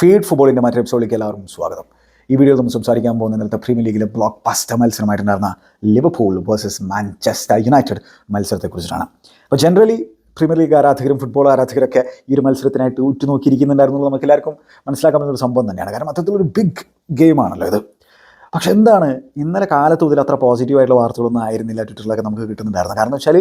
Feed ഫുട്ബോളിന്റെ മറ്റൊരു എപ്പിസോഡിലേക്ക് എല്ലാവർക്കും സ്വാഗതം. ഈ വീഡിയോ നമ്മൾ സംസാരിക്കാൻ പോകുന്ന ഇന്നലത്തെ പ്രീമിയർ ലീഗിലെ ബ്ലോക്ക് ബസ്റ്റർ മത്സരമായിട്ടുണ്ടായിരുന്ന ലിവർപൂൾ വേഴ്സസ് മാഞ്ചസ്റ്റർ യുണൈറ്റഡ് മത്സരത്തെക്കുറിച്ചിട്ടാണ്. അപ്പോൾ ജനറലി പ്രീമിയർ ലീഗ് ആരാധകരും ഫുട്ബോൾ ആരാധകരൊക്കെ ഈ ഒരു മത്സരത്തിനായിട്ട് ഉറ്റുനോക്കിയിരിക്കുന്നുണ്ടായിരുന്നു നമുക്ക് എല്ലാവർക്കും മനസ്സിലാക്കാൻ പറ്റുന്ന ഒരു സംഭവം തന്നെയാണ്. കാരണം അത്തരത്തിലൊരു ബിഗ് ഗെയിമാണല്ലോ ഇത്. പക്ഷേ എന്താണ് ഇന്നലെ കാലത്ത് മുതൽ അത്ര പോസിറ്റീവായിട്ടുള്ള വാർത്തകളൊന്നും ആയിരുന്നില്ല ട്വിറ്ററിലൊക്കെ നമുക്ക് കിട്ടുന്നുണ്ടായിരുന്നു കാരണം വെച്ചാൽ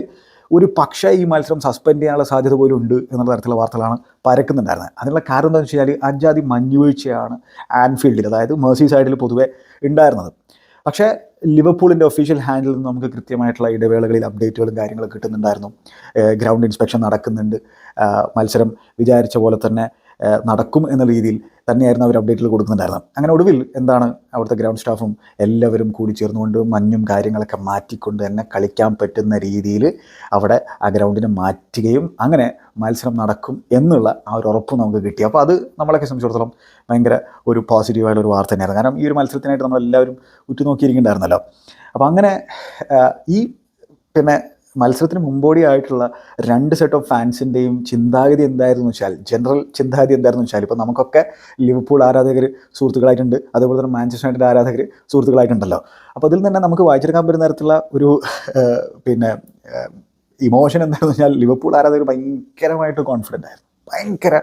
ഒരു പക്ഷേ ഈ മത്സരം സസ്പെൻഡ് ചെയ്യാനുള്ള സാധ്യത പോലും ഉണ്ട് എന്നുള്ള തരത്തിലുള്ള വാർത്തകളാണ് പരക്കുന്നുണ്ടായിരുന്നത്. അതിനുള്ള കാരണം എന്താണെന്ന് വെച്ച് കഴിഞ്ഞാൽ അഞ്ചാതി മഞ്ഞുവീഴ്ചയാണ് ആൻഫീൽഡിൽ അതായത് മേഴ്സി സൈഡിൽ പൊതുവെ ഉണ്ടായിരുന്നത്. പക്ഷേ ലിവർപൂളിന്റെ ഒഫീഷ്യൽ ഹാൻഡിൽ നിന്ന് നമുക്ക് കൃത്യമായിട്ടുള്ള ഇടവേളകളിൽ അപ്ഡേറ്റുകളും കാര്യങ്ങളും കിട്ടുന്നുണ്ടായിരുന്നു. ഗ്രൗണ്ട് ഇൻസ്പെക്ഷൻ നടക്കുന്നുണ്ട്. മത്സരം വിചാരിച്ച പോലെ തന്നെ നടക്കും എന്ന രീതിയിൽ തന്നെയായിരുന്നു അവർ അപ്ഡേറ്റിൽ കൊടുക്കുന്നുണ്ടായിരുന്നത്. അങ്ങനെ ഒടുവിൽ എന്താണ് അവിടുത്തെ ഗ്രൗണ്ട് സ്റ്റാഫും എല്ലാവരും കൂടി ചേർന്നുകൊണ്ട് മഞ്ഞും കാര്യങ്ങളൊക്കെ മാറ്റിക്കൊണ്ട് തന്നെ കളിക്കാൻ പറ്റുന്ന രീതിയിൽ അവിടെ ആ ഗ്രൗണ്ടിനെ മാറ്റുകയും അങ്ങനെ മത്സരം നടക്കും എന്നുള്ള ആ ഒരു ഉറപ്പ് നമുക്ക് കിട്ടി. അപ്പോൾ അത് നമ്മളൊക്കെ സംബന്ധിച്ചിടത്തോളം ഭയങ്കര ഒരു പോസിറ്റീവായുള്ള ഒരു വാർത്ത തന്നെയായിരുന്നു. കാരണം ഈ ഒരു മത്സരത്തിനായിട്ട് നമ്മളെല്ലാവരും ഉറ്റുനോക്കിയിരിക്കുന്നുണ്ടായിരുന്നല്ലോ. അപ്പോൾ അങ്ങനെ ഈ പിന്നെ മത്സരത്തിന് മുമ്പോടിയായിട്ടുള്ള രണ്ട് സെറ്റ് ഓഫ് ഫാൻസിന്റെയും ചിന്താഗതി എന്തായിരുന്നു വെച്ചാൽ ജനറൽ ചിന്താഗതി എന്തായിരുന്നു വെച്ചാൽ ഇപ്പോൾ നമുക്കൊക്കെ ലിവർപൂൾ ആരാധകർ സുഹൃത്തുക്കളായിട്ടുണ്ട് അതേപോലെ തന്നെ മാഞ്ചസ്റ്റർ യുണൈറ്റഡ് ആരാധകർ സുഹൃത്തുക്കളായിട്ടുണ്ടല്ലോ. അപ്പോൾ അതിൽ തന്നെ നമുക്ക് വായിച്ചെടുക്കാൻ പറ്റുന്ന തരത്തിലുള്ള ഒരു പിന്നെ ഇമോഷൻ എന്താണെന്ന് വെച്ചാൽ ലിവർപൂൾ ആരാധകർ ഭയങ്കരമായിട്ട് കോൺഫിഡന്റ് ആയിരുന്നു. ഭയങ്കര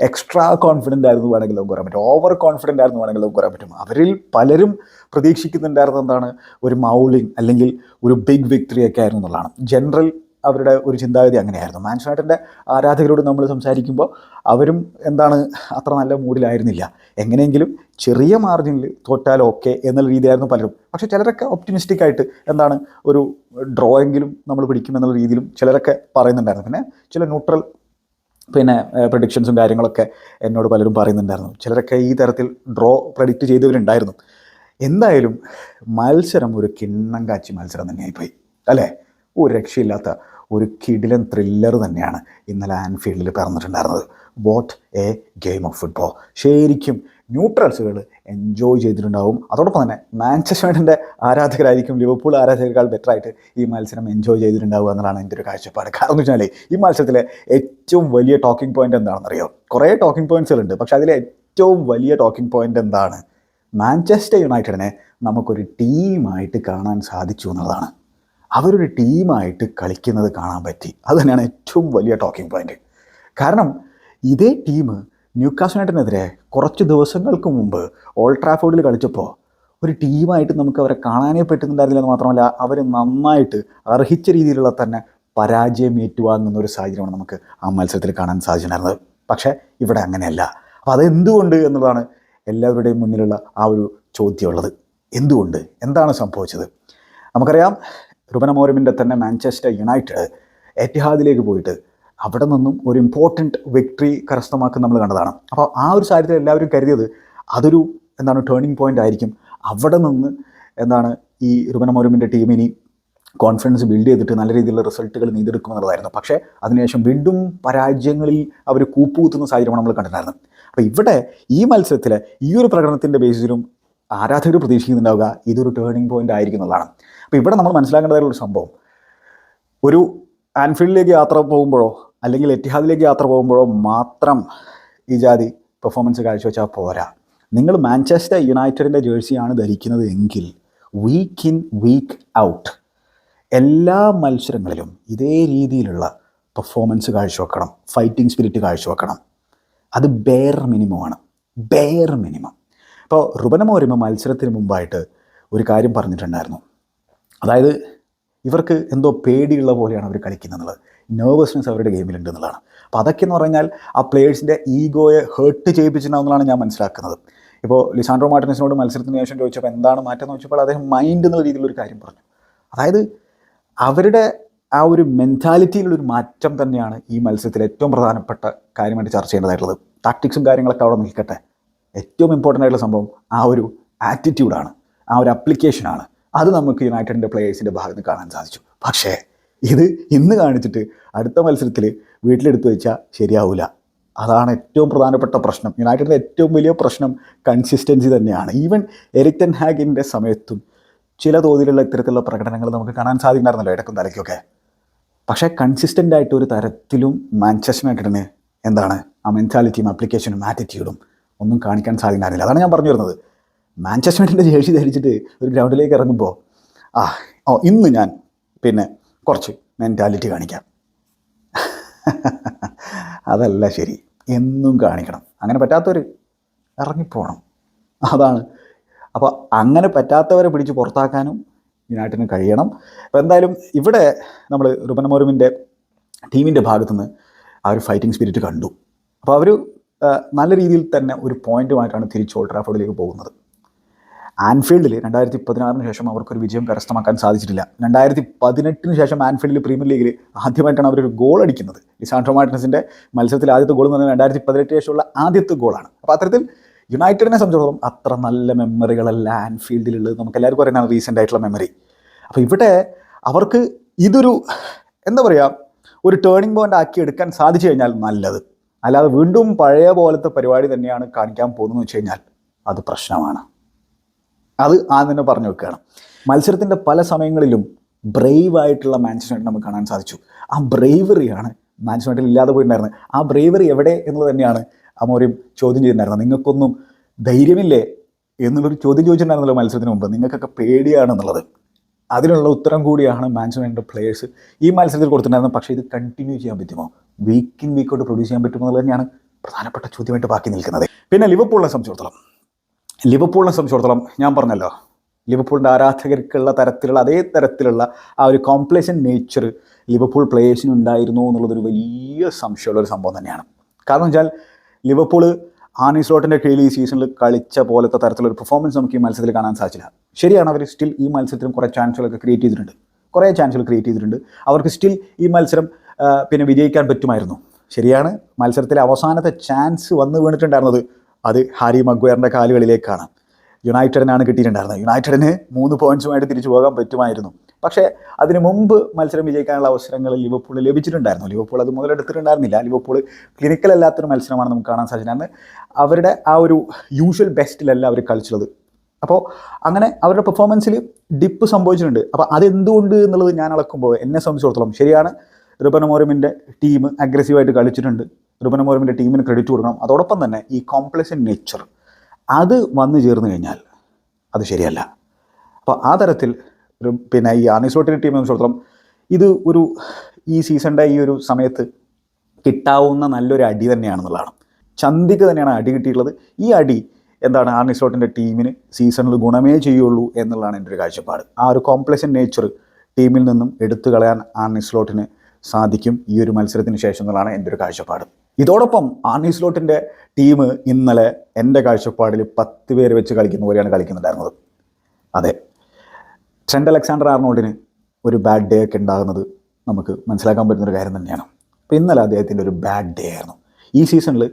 എക്സ്ട്രാ കോൺഫിഡന്റ് ആയിരുന്നു വേണമെങ്കിൽ നമുക്ക് പറയാൻ പറ്റും. ഓവർ കോൺഫിഡന്റ് ആയിരുന്നു വേണമെങ്കിൽ നമുക്ക് പറയാൻ പറ്റും. അവരിൽ പലരും പ്രതീക്ഷിക്കുന്നുണ്ടായിരുന്നത് എന്താണ്? ഒരു മൗളിങ് അല്ലെങ്കിൽ ഒരു ബിഗ് വിക്ടറി ഒക്കെ ആയിരുന്നു എന്നുള്ളതാണ്. ജനറൽ അവരുടെ ഒരു ചിന്താഗതി അങ്ങനെയായിരുന്നു. മാൻഷനായിട്ടിന്റെ ആരാധകരോട് നമ്മൾ സംസാരിക്കുമ്പോൾ അവരും എന്താണ് അത്ര നല്ല മൂഡിലായിരുന്നില്ല. എങ്ങനെയെങ്കിലും ചെറിയ മാർജിനിൽ തോറ്റാൽ ഓക്കെ എന്നുള്ള രീതിയായിരുന്നു പലരും. പക്ഷേ ചിലരൊക്കെ ഒപ്റ്റിമിസ്റ്റിക് ആയിട്ട് എന്താണ്? ഒരു ഡ്രോയെങ്കിലും നമ്മൾ പിടിക്കും എന്നുള്ള രീതിയിലും ചിലരൊക്കെ പറയുന്നുണ്ടായിരുന്നു. പിന്നെ ചില ന്യൂട്രൽ പിന്നെ പ്രഡിക്ഷൻസും കാര്യങ്ങളൊക്കെ എന്നോട് പലരും പറയുന്നുണ്ടായിരുന്നു. ചിലരൊക്കെ ഈ തരത്തിൽ ഡ്രോ പ്രഡിക്റ്റ് ചെയ്തവരുണ്ടായിരുന്നു. എന്തായാലും മത്സരം ഒരു കിണ്ണം കാച്ചി മത്സരം തന്നെയായിപ്പോയി. അല്ലേ? ഒരു രക്ഷയില്ലാത്ത ഒരു കിടിലൻ ത്രില്ലർ തന്നെയാണ് ഇന്നലെ ആൻഫീൽഡിൽ പറഞ്ഞിട്ടുണ്ടായിരുന്നത് what a game of football ശരിക്കും ന്യൂട്രൽസുകൾ എൻജോയ് ചെയ്തിട്ടുണ്ടാവും. അതോടൊപ്പം തന്നെ മാഞ്ചസ്റ്റർ ആരാധകരായിരിക്കും ലിവർപൂൾ ആരാധകരെക്കാൾ ബെറ്ററായിട്ട് ഈ മത്സരം എൻജോയ് ചെയ്തിട്ടുണ്ടാവുക എന്നതാണ് എന്റെ ഒരു കാഴ്ചപ്പാട്. കാരണം എന്ന് വെച്ചാൽ ഈ മത്സരത്തിലെ ഏറ്റവും വലിയ ടോക്കിംഗ് പോയിന്റ് എന്താണെന്നറിയോ? കുറേ ടോക്കിംഗ് പോയിന്റ്സുകളുണ്ട് പക്ഷേ അതിലെ ഏറ്റവും വലിയ ടോക്കിംഗ് പോയിന്റ് എന്താണ്? മാഞ്ചസ്റ്റർ യുണൈറ്റഡിനെ നമുക്കൊരു ടീമായിട്ട് കാണാൻ സാധിച്ചു എന്നുള്ളതാണ്. അവരൊരു ടീമായിട്ട് കളിക്കുന്നത് കാണാൻ പറ്റി. അത് തന്നെയാണ് ഏറ്റവും വലിയ ടോക്കിംഗ് പോയിന്റ് കാരണം ഇതേ ടീം ന്യൂക്കാസ് യുണൈറ്റഡിനെതിരെ കുറച്ച് ദിവസങ്ങൾക്ക് മുമ്പ് ഓൾഡ് ട്രാഫോർഡിൽ കളിച്ചപ്പോൾ ഒരു ടീമായിട്ട് നമുക്ക് അവരെ കാണാനേ പറ്റുന്നുണ്ടായിരുന്നില്ല എന്ന് മാത്രമല്ല അവർ നന്നായിട്ട് അർഹിച്ച രീതിയിലുള്ള തന്നെ പരാജയം ഏറ്റുവാങ്ങുന്ന ഒരു സാഹചര്യമാണ് നമുക്ക് ആ മത്സരത്തിൽ കാണാൻ സാധിച്ചിട്ടുണ്ടായിരുന്നത്. പക്ഷേ ഇവിടെ അങ്ങനെയല്ല. അപ്പോൾ അതെന്തുകൊണ്ട് എന്നുള്ളതാണ് എല്ലാവരുടെയും മുന്നിലുള്ള ആ ഒരു ചോദ്യമുള്ളത്. എന്തുകൊണ്ട്? എന്താണ് സംഭവിച്ചത്? നമുക്കറിയാം റുബന മോരമിന്റെ തന്നെ മാഞ്ചസ്റ്റർ യുണൈറ്റഡ് എറ്റിഹാദിലേക്ക് പോയിട്ട് അവിടെ നിന്നും ഒരു ഇമ്പോർട്ടന്റ് വിക്ടറി കരസ്ഥമാക്കുന്ന നമ്മൾ കണ്ടതാണ്. അപ്പോൾ ആ ഒരു സാഹചര്യത്തിൽ എല്ലാവരും കരുതിയത് അതൊരു എന്താണ് ടേണിംഗ് പോയിന്റ് ആയിരിക്കും. അവിടെ നിന്ന് എന്താണ് ഈ റുബന മൗരമിന്റെ ടീം ഇനി കോൺഫിഡൻസ് ബിൽഡ് ചെയ്തിട്ട് നല്ല രീതിയിലുള്ള റിസൾട്ടുകൾ നേടിയെടുക്കും എന്നുള്ളതായിരുന്നു പക്ഷേ അതിനുശേഷം വീണ്ടും പരാജയങ്ങളിൽ അവർ കൂപ്പുകുത്തുന്ന സാഹചര്യമാണ് നമ്മൾ കണ്ടിട്ടുണ്ടായിരുന്നത്. അപ്പോൾ ഇവിടെ ഈ മത്സരത്തിൽ ഈ ഒരു പ്രകടനത്തിന്റെ ബേസിസിലും ആരാധകർ പ്രതീക്ഷിക്കുന്നുണ്ടാവുക ഇതൊരു ടേണിംഗ് പോയിന്റ് ആയിരിക്കും എന്നുള്ളതാണ്. അപ്പോൾ ഇവിടെ നമ്മൾ മനസ്സിലാക്കേണ്ടതായുള്ള ഒരു സംഭവം. ഒരു ആൻഫീൽഡിലേക്ക് യാത്ര പോകുമ്പോഴോ അല്ലെങ്കിൽ എറ്റിഹാദിലേക്ക് യാത്ര പോകുമ്പോഴോ മാത്രം ഈ ജാതി പെർഫോമൻസ് കാഴ്ചവെച്ചാൽ പോരാ. നിങ്ങൾ മാഞ്ചസ്റ്റർ യുണൈറ്റഡിന്റെ ജേഴ്സിയാണ് ധരിക്കുന്നത് എങ്കിൽ വീക്ക് ഇൻ വീക്ക് ഔട്ട് എല്ലാ മത്സരങ്ങളിലും ഇതേ രീതിയിലുള്ള പെർഫോമൻസ് കാഴ്ചവെക്കണം. ഫൈറ്റിംഗ് സ്പിരിറ്റ് കാഴ്ചവെക്കണം. അത് ബെയർ മിനിമമാണ് ബെയർ മിനിമം ഇപ്പോൾ റുബനമോരിമ മത്സരത്തിന് മുമ്പായിട്ട് ഒരു കാര്യം പറഞ്ഞിട്ടുണ്ടായിരുന്നു. അതായത് ഇവർക്ക് എന്തോ പേടിയുള്ള പോലെയാണ് അവർ കളിക്കുന്നത് നെർവസ്നെസ് അവരുടെ ഗെയിമിലുണ്ട് എന്നുള്ളതാണ്. അപ്പോൾ അതൊക്കെ എന്ന് പറഞ്ഞാൽ ആ പ്ലേയേഴ്സിന്റെ ഈഗോയെ ഹേർട്ട് ചെയ്യിപ്പിച്ചിട്ടുണ്ടെന്നാണ് ഞാൻ മനസ്സിലാക്കുന്നത്. ഇപ്പോൾ ലിസാൻഡ്രോ മാർട്ടിനസിനോട് മത്സരത്തിന് ശേഷം ചോദിച്ചപ്പോൾ എന്താണ് മാറ്റം എന്ന് ചോദിച്ചപ്പോൾ അദ്ദേഹം മൈൻഡ് എന്നുള്ള രീതിയിലൊരു കാര്യം പറഞ്ഞു. അതായത് അവരുടെ ആ ഒരു മെന്റാലിറ്റിയിലുള്ളൊരു മാറ്റം തന്നെയാണ് ഈ മത്സരത്തിൽ ഏറ്റവും പ്രധാനപ്പെട്ട കാര്യമായിട്ട് ചർച്ച ചെയ്യേണ്ടതായിട്ടുള്ളത്. ടാക്ടിക്സും കാര്യങ്ങളൊക്കെ അവിടെ നിൽക്കട്ടെ. ഏറ്റവും ഇമ്പോർട്ടന്റ് ആയിട്ടുള്ള സംഭവം ആ ഒരു ആറ്റിറ്റ്യൂഡാണ് ആ ഒരു അപ്ലിക്കേഷനാണ് അത് നമുക്ക് യുണൈറ്റഡിന്റെ പ്ലേയേഴ്സിന്റെ ഭാഗത്ത് കാണാൻ സാധിച്ചു. പക്ഷേ ഇത് ഇന്ന് കാണിച്ചിട്ട് അടുത്ത മത്സരത്തിൽ വീട്ടിലെടുത്ത് വെച്ചാൽ ശരിയാവില്ല അതാണ് ഏറ്റവും പ്രധാനപ്പെട്ട പ്രശ്നം. യുണൈറ്റഡിന്റെ ഏറ്റവും വലിയ പ്രശ്നം കൺസിസ്റ്റൻസി തന്നെയാണ്. ഈവൻ എരിക് ടെൻ ഹാഗിന്റെ സമയത്തും ചില തോതിലുള്ള ഇത്തരത്തിലുള്ള പ്രകടനങ്ങൾ നമുക്ക് കാണാൻ സാധിക്കുന്നുണ്ടായിരുന്നല്ലോ ഇടക്കും തലയ്ക്കൊക്കെ. പക്ഷേ കൺസിസ്റ്റന്റ് ആയിട്ട് ഒരു തരത്തിലും മാഞ്ചസ്റ്റർ യുണൈറ്റഡിന് എന്താണ്? ആ മെന്റാലിറ്റിയും ആപ്ലിക്കേഷനും ആറ്റിറ്റ്യൂഡും ഒന്നും കാണിക്കാൻ സാധിക്കുന്നില്ല അതാണ് ഞാൻ പറഞ്ഞു വരുന്നത്. മാഞ്ചസ്റ്റർ യുണൈറ്റഡിന്റെ ജേഴ്സി ധരിച്ചിട്ട് ഒരു ഗ്രൗണ്ടിലേക്ക് ഇറങ്ങുമ്പോൾ ആ ഓ ഇന്ന് ഞാൻ പിന്നെ കുറച്ച് മെന്റാലിറ്റി കാണിക്കാം. അതല്ല ശരി. എന്നും കാണിക്കണം. അങ്ങനെ പറ്റാത്തവർ ഇറങ്ങിപ്പോകണം അതാണ്. അപ്പോൾ അങ്ങനെ പറ്റാത്തവരെ പിടിച്ച് പുറത്താക്കാനും ഈ നാട്ടിന് കഴിയണം. അപ്പോൾ എന്തായാലും ഇവിടെ നമ്മൾ റുബൻ മോരുമിന്റെ ടീമിന്റെ ഭാഗത്തുനിന്ന് ആ ഒരു ഫൈറ്റിംഗ് സ്പിരിറ്റ് കണ്ടു. അപ്പോൾ അവർ നല്ല രീതിയിൽ തന്നെ ഒരു പോയിന്റുമായിട്ടാണ് തിരിച്ച് ഓൾഡ് പോകുന്നത്. ആൻഫീൽഡിൽ രണ്ടായിരത്തി പതിനാറിന് ശേഷം അവർക്കൊരു വിജയം കരസ്ഥമാക്കാൻ സാധിച്ചിട്ടില്ല. രണ്ടായിരത്തി പതിനെട്ടിന് ശേഷം ആൻഫീൽഡിൽ പ്രീമിയർ ലീഗിൽ ആദ്യമായിട്ടാണ് അവരൊരു ഗോൾ അടിക്കുന്നത്. ലിസാൻഡ്രോ മാർട്ടിനസിന്റെ മത്സരത്തിൽ ആദ്യത്തെ ഗോൾ എന്ന് പറഞ്ഞാൽ രണ്ടായിരത്തി പതിനെട്ടിന് ശേഷമുള്ള ആദ്യത്തെ ഗോളാണ്. അപ്പോൾ അത്തരത്തിൽ യുണൈറ്റഡിനെ സംബന്ധിച്ചിടത്തോളം അത്ര നല്ല മെമ്മറികളല്ല ആൻഫീൽഡിലുള്ളത്. നമുക്ക് എല്ലാവർക്കും അറിയുന്നതാണ് റീസെന്റ് ആയിട്ടുള്ള മെമ്മറി അപ്പോൾ ഇവിടെ അവർക്ക് ഇതൊരു എന്താ പറയുക ഒരു ടേണിംഗ് പോയിന്റ് ആക്കി എടുക്കാൻ സാധിച്ചു കഴിഞ്ഞാൽ നല്ലത്. അല്ലാതെ വീണ്ടും പഴയ പോലത്തെ പരിപാടി തന്നെയാണ് കാണിക്കാൻ പോകുന്നതെന്ന് വെച്ച് കഴിഞ്ഞാൽ അത് പ്രശ്നമാണ്. അത് ആദ്യം തന്നെ പറഞ്ഞു വെക്കുകയാണ്. മത്സരത്തിന്റെ പല സമയങ്ങളിലും ബ്രേവ് ആയിട്ടുള്ള മാഞ്ചസ്റ്റർ യുണൈറ്റഡ് നമുക്ക് കാണാൻ സാധിച്ചു. ആ ബ്രേവറിയാണ് മാൻസ്റ്റർ ഇല്ലാതെ പോയിട്ടുണ്ടായിരുന്നത്. ആ ബ്രേവറി എവിടെ എന്നുള്ളത് തന്നെയാണ് അമോര്യം ചോദ്യം ചെയ്തിട്ടുണ്ടായിരുന്നത്. നിങ്ങൾക്കൊന്നും ധൈര്യമില്ലേ എന്നുള്ളൊരു ചോദ്യം ചോദിച്ചിട്ടുണ്ടായിരുന്നല്ലോ മത്സരത്തിന് മുമ്പ്. നിങ്ങൾക്കൊക്കെ പേടിയാണെന്നുള്ളത്. അതിനുള്ള ഉത്തരം കൂടിയാണ് പ്ലെയേഴ്സ് പ്ലേയേഴ്സ് ഈ മത്സരത്തിൽ കൊടുത്തിട്ടുണ്ടായിരുന്നത്. പക്ഷേ ഇത് കണ്ടിന്യൂ ചെയ്യാൻ പറ്റുമോ? വീക്ക് ഇൻ വീക്കോട്ട് പ്രൊഡ്യൂസ് ചെയ്യാൻ പറ്റുമോ എന്നുള്ളത് തന്നെയാണ് പ്രധാനപ്പെട്ട ചോദ്യമായിട്ട് ബാക്കി നിൽക്കുന്നത്. പിന്നെ ലിവർപൂളിനെ സംബന്ധിച്ചിടത്തോളം. ലിവർപൂളിനെ സംബന്ധിച്ചിടത്തോളം ഞാൻ പറഞ്ഞല്ലോ ലിവർപൂളിന്റെ ആരാധകർക്കുള്ള തരത്തിലുള്ള അതേ തരത്തിലുള്ള ആ ഒരു കോംപ്ലേഷൻ നേച്ചർ ലിവർപൂൾ പ്ലേയേഴ്സിന് ഉണ്ടായിരുന്നു എന്നുള്ളതൊരു വലിയ സംശയമുള്ള ഒരു സംഭവം തന്നെയാണ്. കാരണം വെച്ചാൽ ലിവർപൂൾ ആനി സ്ലോട്ടിന്റെ കീഴിൽ ഈ സീസണിൽ കളിച്ച പോലത്തെ തരത്തിലൊരു പെർഫോമൻസ് നമുക്ക് ഈ മത്സരത്തിൽ കാണാൻ സാധിച്ചില്ല. ശരിയാണ് അവർ സ്റ്റിൽ ഈ മത്സരത്തിലും കുറേ ചാൻസുകളൊക്കെ ക്രിയേറ്റ് ചെയ്തിട്ടുണ്ട്. കുറേ ചാൻസുകൾ ക്രിയേറ്റ് ചെയ്തിട്ടുണ്ട്. അവർക്ക് സ്റ്റിൽ ഈ മത്സരം പിന്നെ വിജയിക്കാൻ പറ്റുമായിരുന്നു. ശരിയാണ് മത്സരത്തിലെ അവസാനത്തെ ചാൻസ് വന്നു വീണിട്ടുണ്ടായിരുന്നത് അത് ഹാരി മഗ്വയറിന്റെ കാലുകളിലേക്കാണ്. യുണൈറ്റഡിനാണ് കിട്ടിയിട്ടുണ്ടായിരുന്നത്. യുണൈറ്റഡിന് മൂന്ന് പോയിന്റ്സുമായിട്ട് തിരിച്ചു പോകാൻ പറ്റുമായിരുന്നു. പക്ഷേ അതിന് മുമ്പ് മത്സരം വിജയിക്കാനുള്ള അവസരങ്ങൾ ലിവർപൂൾ ലഭിച്ചിട്ടുണ്ടായിരുന്നു. ലിവർപൂൾ അത് മുതലെടുത്തിട്ടുണ്ടായിരുന്നില്ല. ലിവർപൂൾ ക്ലിനിക്കൽ അല്ലാത്തൊരു മത്സരമാണ് നമുക്ക് കാണാൻ സാധിച്ചത്. അവരുടെ ആ ഒരു യൂഷ്വൽ ബെസ്റ്റിലല്ല അവർ കളിച്ചുള്ളത് അപ്പോൾ അങ്ങനെ അവരുടെ പെർഫോമൻസിൽ ഡിപ്പ് സംഭവിച്ചിട്ടുണ്ട്. അപ്പോൾ അതെന്തുകൊണ്ട് എന്നുള്ളത് ഞാൻ അളക്കുമ്പോൾ എന്നെ സംബന്ധിച്ചിടത്തോളം ശരിയാണ്. റുബനമോരമിന്റെ ടീം അഗ്രസീവായിട്ട് കളിച്ചിട്ടുണ്ട്. റുബനമോരമിന്റെ ടീമിന് ക്രെഡിറ്റ് കൊടുക്കണം. അതോടൊപ്പം തന്നെ ഈ കോംപ്ലക്സൻ നേച്ചർ അത് വന്നു ചേർന്ന് കഴിഞ്ഞാൽ അത് ശരിയല്ല. അപ്പോൾ ആ തരത്തിൽ പിന്നെ ഈ ആനിസോട്ടിന്റെ ടീമിനെ സംബന്ധിച്ചിടത്തോളം ഇത് ഒരു ഈ സീസണിന്റെ ഈ ഒരു സമയത്ത് കിട്ടാവുന്ന നല്ലൊരു അടി തന്നെയാണെന്നുള്ളതാണ്. ചന്തിക്ക് തന്നെയാണ് അടി കിട്ടിയിട്ടുള്ളത്. ഈ അടി എന്താണ് ആർണി സ്ലോട്ടിന്റെ ടീമിന് സീസണിൽ ഗുണമേ ചെയ്യുള്ളൂ എന്നുള്ളതാണ് എന്റെ ഒരു കാഴ്ചപ്പാട്. ആ ഒരു കോംപ്ലക്സൻ നേച്ചർ ടീമിൽ നിന്നും എടുത്തു കളയാൻ ആർണി സ്ലോട്ടിന് സാധിക്കും ഈ ഒരു മത്സരത്തിന് ശേഷം എന്നുള്ളതാണ് എന്റെ ഒരു കാഴ്ചപ്പാട്. ഇതോടൊപ്പം ആർണി സ്ലോട്ടിന്റെ ടീം ഇന്നലെ എന്റെ കാഴ്ചപ്പാടിൽ പത്ത് പേര് വെച്ച് കളിക്കുന്ന പോലെയാണ് കളിക്കുന്നുണ്ടായിരുന്നത്. അതെ ട്രെൻഡ് അലക്സാണ്ടർ ആർണോൾഡിന് ഒരു ബാഡ് ഡേ ഒക്കെ ഉണ്ടാകുന്നത് നമുക്ക് മനസ്സിലാക്കാൻ പറ്റുന്നൊരു കാര്യം തന്നെയാണ്. അപ്പോൾ ഇന്നലെ അദ്ദേഹത്തിന്റെ ഒരു ബാഡ് ഡേ ആയിരുന്നു. ഈ സീസണിൽ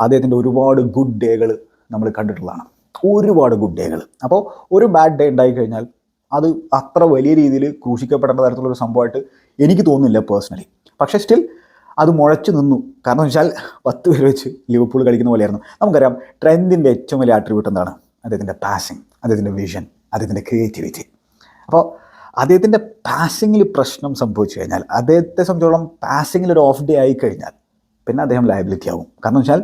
അദ്ദേഹത്തിന്റെ ഒരുപാട് ഗുഡ് ഡേകൾ നമ്മൾ കണ്ടിട്ടുള്ളതാണ്. ഒരുപാട് ഗുഡ് ഡേകൾ അപ്പോൾ ഒരു ബാഡ് ഡേ ഉണ്ടായി കഴിഞ്ഞാൽ അത് അത്ര വലിയ രീതിയിൽ ക്രൂശിക്കപ്പെടേണ്ട തരത്തിലുള്ള ഒരു സംഭവമായിട്ട് എനിക്ക് തോന്നുന്നില്ല പേഴ്സണലി പക്ഷേ സ്റ്റിൽ അത് മുഴച്ചു നിന്നു. കാരണം വെച്ചാൽ പത്ത് പേര് വെച്ച് ലിവർപൂൾ കളിക്കുന്ന പോലെയായിരുന്നു. നമുക്കറിയാം ട്രെൻഡിന്റെ ഏറ്റവും വലിയ ആട്രിബ്യൂട്ട് എന്താണ്? അദ്ദേഹത്തിന്റെ പാസിങ് അദ്ദേഹത്തിന്റെ വിഷൻ അദ്ദേഹത്തിന്റെ ക്രിയേറ്റിവിറ്റി അപ്പോൾ അദ്ദേഹത്തിന്റെ പാസിങ്ങിൽ പ്രശ്നം സംഭവിച്ചു കഴിഞ്ഞാൽ അദ്ദേഹത്തെ സംബന്ധിച്ചോളം പാസിങ്ങിൽ ഒരു ഓഫ് ഡേ ആയി കഴിഞ്ഞാൽ പിന്നെ അദ്ദേഹം ലയബിലിറ്റി ആവും. കാരണം വെച്ചാൽ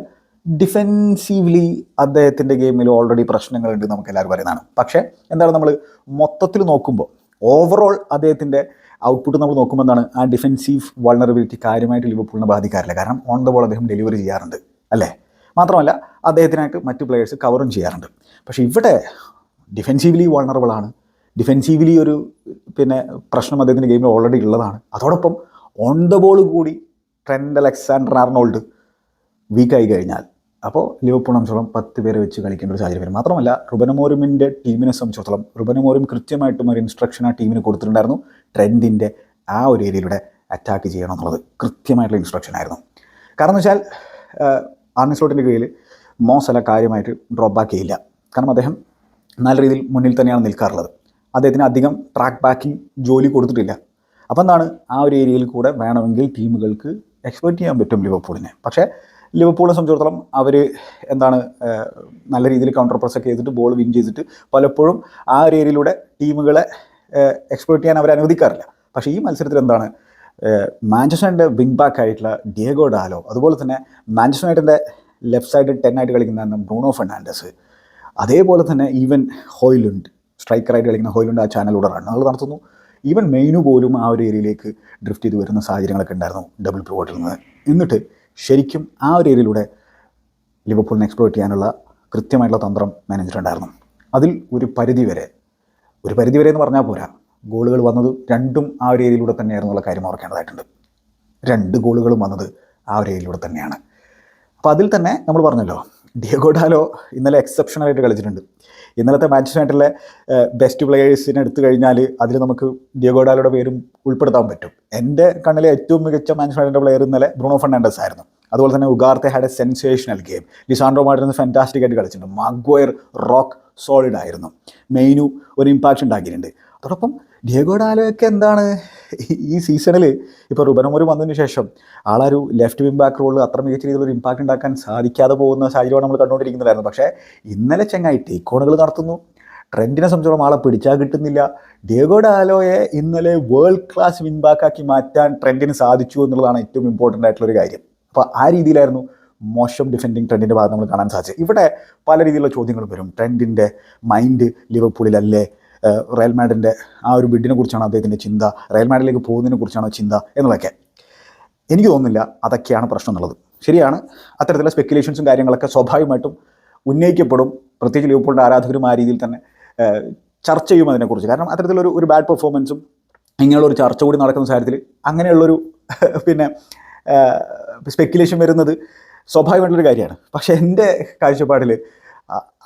ഡിഫെൻസീവ്ലി അദ്ദേഹത്തിന്റെ ഗെയിമിൽ ഓൾറെഡി പ്രശ്നങ്ങളുണ്ട് നമുക്ക് എല്ലാവരും പറയുന്നതാണ് പക്ഷേ എന്താണ് നമ്മൾ മൊത്തത്തിൽ നോക്കുമ്പോൾ ഓവറോൾ അദ്ദേഹത്തിന്റെ ഔട്ട്പുട്ട് നമ്മൾ നോക്കുമ്പോൾ എന്താണ്? ആ ഡിഫെൻസീവ് വൾണറബിലിറ്റി കാര്യമായിട്ട് ലിവർപൂളിനെ ബാധിക്കാറില്ല. കാരണം ഓൺ ദ ബോൾ അദ്ദേഹം ഡെലിവറി ചെയ്യാറുണ്ട്. അല്ലേ? മാത്രമല്ല അദ്ദേഹത്തിനായിട്ട് മറ്റ് പ്ലെയേഴ്സ് കവറും ചെയ്യാറുണ്ട്. പക്ഷേ ഇവിടെ ഡിഫെൻസീവ്ലി വൾണറബിളാണ് ഡിഫെൻസീവ്ലി ഒരു പിന്നെ പ്രശ്നം അദ്ദേഹത്തിന്റെ ഗെയിമിൽ ഓൾറെഡി ഉള്ളതാണ്. അതോടൊപ്പം ഓൺ ദ ബോൾ കൂടി ട്രെൻഡ് അലക്സാണ്ടർ ആർണോൾഡ് വീക്കായി കഴിഞ്ഞാൽ അപ്പോൾ ലിവർപൂൾ സംബന്ധിച്ചോളം പത്ത് പേരെ വെച്ച് കളിക്കേണ്ട ഒരു സാഹചര്യം വരും. മാത്രമല്ല റുബനമോറിമിന്റെ ടീമിനെ സംബന്ധിച്ചിടത്തോളം റുബനമോറിം കൃത്യമായിട്ടും ഒരു ഇൻസ്ട്രക്ഷൻ ആ ടീമിന് കൊടുത്തിട്ടുണ്ടായിരുന്നു. ട്രെൻഡിന്റെ ആ ഒരു ഏരിയയിലൂടെ അറ്റാക്ക് ചെയ്യണം എന്നുള്ളത് കൃത്യമായിട്ടുള്ള ഇൻസ്ട്രക്ഷൻ ആയിരുന്നു. കാരണം വെച്ചാൽ ആർണിസ്ലോട്ടിന്റെ കീഴിൽ മോസല കാര്യമായിട്ട് ഡ്രോപ്പ് ബാക്ക് ചെയ്യില്ല. കാരണം അദ്ദേഹം നല്ല രീതിയിൽ മുന്നിൽ തന്നെയാണ് നിൽക്കാറുള്ളത്. അദ്ദേഹത്തിന് അധികം ട്രാക്ക് ബാക്കിംഗ് ജോലി കൊടുത്തിട്ടില്ല. അപ്പോൾ എന്താണ് ആ ഒരു ഏരിയയിൽ കൂടെ വേണമെങ്കിൽ ടീമുകൾക്ക് എക്സ്പെക്റ്റ് ചെയ്യാൻ പറ്റും ലിവർപൂളിനെ. പക്ഷേ ലിവർപൂളിനെ സംബന്ധിച്ചിടത്തോളം അവർ എന്താണ് നല്ല രീതിയിൽ കൗണ്ടർ പ്രസ് ഒക്കെ ചെയ്തിട്ട് ബോൾ വിൻ ചെയ്തിട്ട് പലപ്പോഴും ആ ഒരു ഏരിയയിലൂടെ ടീമുകളെ എക്സ്പ്ലോർട്ട് ചെയ്യാൻ അവർ അനുവദിക്കാറില്ല. പക്ഷേ ഈ മത്സരത്തിൽ എന്താണ് മാഞ്ചസ്റ്ററിന്റെ വിങ് ബാക്ക് ആയിട്ടുള്ള ഡിയഗോ ഡാലോ അതുപോലെ തന്നെ മാഞ്ചസ്റ്റർ യുണൈറ്റഡിന്റെ ലെഫ്റ്റ് സൈഡ് ടെൻ ആയിട്ട് കളിക്കുന്ന ബ്രൂണോ ഫെർണാണ്ടസ് അതേപോലെ തന്നെ ഈവൻ ഹോയിലുണ്ട് സ്ട്രൈക്കറായിട്ട് കളിക്കുന്ന ഹോയിലുണ്ട് ആ ചാനലിലൂടെ റണ്ണുകൾ നടത്തുന്നു. ഈവൻ മെയിനു പോലും ആ ഒരു ഏരിയയിലേക്ക് ഡ്രിഫ്റ്റ് ചെയ്ത് വരുന്ന സാഹചര്യങ്ങളൊക്കെ ഉണ്ടായിരുന്നു ഡബിൾ പിവോട്ടിൽ നിന്ന്. എന്നിട്ട് ശരിക്കും ആ ഒരു ഏരിയയിലൂടെ ലിവർപൂളിനെ എക്സ്പ്ലോയിറ്റ് ചെയ്യാനുള്ള കൃത്യമായിട്ടുള്ള തന്ത്രം മാനേജറുണ്ടായിരുന്നു അതിൽ ഒരു പരിധി വരെ ഒരു പരിധി വരെ എന്ന് പറഞ്ഞാൽ പോരാ. ഗോളുകൾ വന്നത് രണ്ടും ആ ഒരു ഏരിയയിലൂടെ തന്നെയായിരുന്നു എന്നുള്ള കാര്യം ഓർക്കേണ്ടതായിട്ടുണ്ട് രണ്ട് ഗോളുകളും വന്നത് ആ ഒരു ഏരിയയിലൂടെ തന്നെയാണ്. അപ്പോൾ അതിൽ തന്നെ നമ്മൾ പറഞ്ഞല്ലോ ഡിയോഗോ ഡാലോ ഇന്നലെ എക്സെപ്ഷണലായിട്ട് കളിച്ചിട്ടുണ്ട്. ഇന്നലത്തെ മാച്ചിനായിട്ടുള്ള ബെസ്റ്റ് പ്ലെയേഴ്സിനെ എടുത്തു കഴിഞ്ഞാൽ അതിൽ നമുക്ക് ഡിയഗോഡാലോയുടെ പേരും ഉൾപ്പെടുത്താൻ പറ്റും. എന്റെ കണ്ണിലെ ഏറ്റവും മികച്ച മാനേജ്മെന്റിന്റെ പ്ലെയർ ഇന്നലെ ബ്രൂണോ ഫെർണാണ്ടസ് ആയിരുന്നു. അതുപോലെ തന്നെ Ugarte had a sensational game Lisandro മാർട്ടിന് fantastic ആയിട്ട് കളിച്ചിട്ടുണ്ട്. മാഗ്വയർ റോക്ക് സോളിഡ് ആയിരുന്നു. മെയിനു ഒരു ഇമ്പാക്റ്റ് ഉണ്ടാക്കിയിട്ടുണ്ട്. അതോടൊപ്പം ഡിയോഗോ ഡാലോയൊക്കെ എന്താണ്? ഈ സീസണിൽ ഇപ്പോൾ റുബനമോര് വന്നതിന് ശേഷം ആളൊരു ലെഫ്റ്റ് വിം ബാക്ക് റോളിൽ അത്ര മികച്ച രീതിയിലൊരു ഇമ്പാക്റ്റ് ഉണ്ടാക്കാൻ സാധിക്കാതെ പോകുന്ന സാഹചര്യമാണ് നമ്മൾ കണ്ടുകൊണ്ടിരിക്കുന്നതായിരുന്നു. പക്ഷേ ഇന്നലെ ചെങ്ങായി ടേക്കോണുകൾ നടത്തുന്നു. ട്രെൻഡിനെ സംബന്ധിച്ചോളം ആളെ പിടിച്ചാൽ കിട്ടുന്നില്ല. ഡിയഗോ ഡാലോയെ ഇന്നലെ വേൾഡ് ക്ലാസ് വിൻ ബാക്കാക്കി മാറ്റാൻ ട്രെൻഡിന് സാധിച്ചു എന്നുള്ളതാണ് ഏറ്റവും ഇമ്പോർട്ടന്റ് ആയിട്ടുള്ളൊരു കാര്യം. അപ്പോൾ ആ രീതിയിലായിരുന്നു മോശം ഡിഫെൻഡിങ് ട്രെൻഡിന്റെ ഭാഗത്ത് നമ്മൾ കാണാൻ സാധിച്ചത്. ഇവിടെ പല രീതിയിലുള്ള ചോദ്യങ്ങൾ വരും. ട്രെൻഡിന്റെ മൈൻഡ് ലിവർപൂളിലല്ലേ റയൽ മാഡിന്റെ ആ ഒരു ബിഡിനെ കുറിച്ചാണ് അദ്ദേഹത്തിന്റെ ചിന്ത? റയൽ മാഡിലേക്ക് പോകുന്നതിനെ കുറിച്ചാണോ ചിന്ത? എന്നുള്ളതൊക്കെ എനിക്ക് തോന്നുന്നില്ല അതൊക്കെയാണ് പ്രശ്നം എന്നുള്ളത്. ശരിയാണ് അത്തരത്തിലുള്ള സ്പെക്കുലേഷൻസും കാര്യങ്ങളൊക്കെ സ്വാഭാവികമായിട്ടും ഉന്നയിക്കപ്പെടും. പ്രത്യേകിച്ച് ലിവർപൂളിന്റെ ആരാധകരും ആ രീതിയിൽ തന്നെ ചർച്ച ചെയ്യും അതിനെക്കുറിച്ച്. കാരണം അത്തരത്തിലൊരു ഒരു ബാഡ് പെർഫോമൻസും ഇങ്ങനെയുള്ള ഒരു ചർച്ച കൂടി നടക്കുന്ന സാഹചര്യത്തിൽ അങ്ങനെയുള്ളൊരു പിന്നെ സ്പെക്കുലേഷൻ വരുന്നത് സ്വാഭാവികമായിട്ടുള്ളൊരു കാര്യമാണ്. പക്ഷേ എന്റെ കാഴ്ചപ്പാടിൽ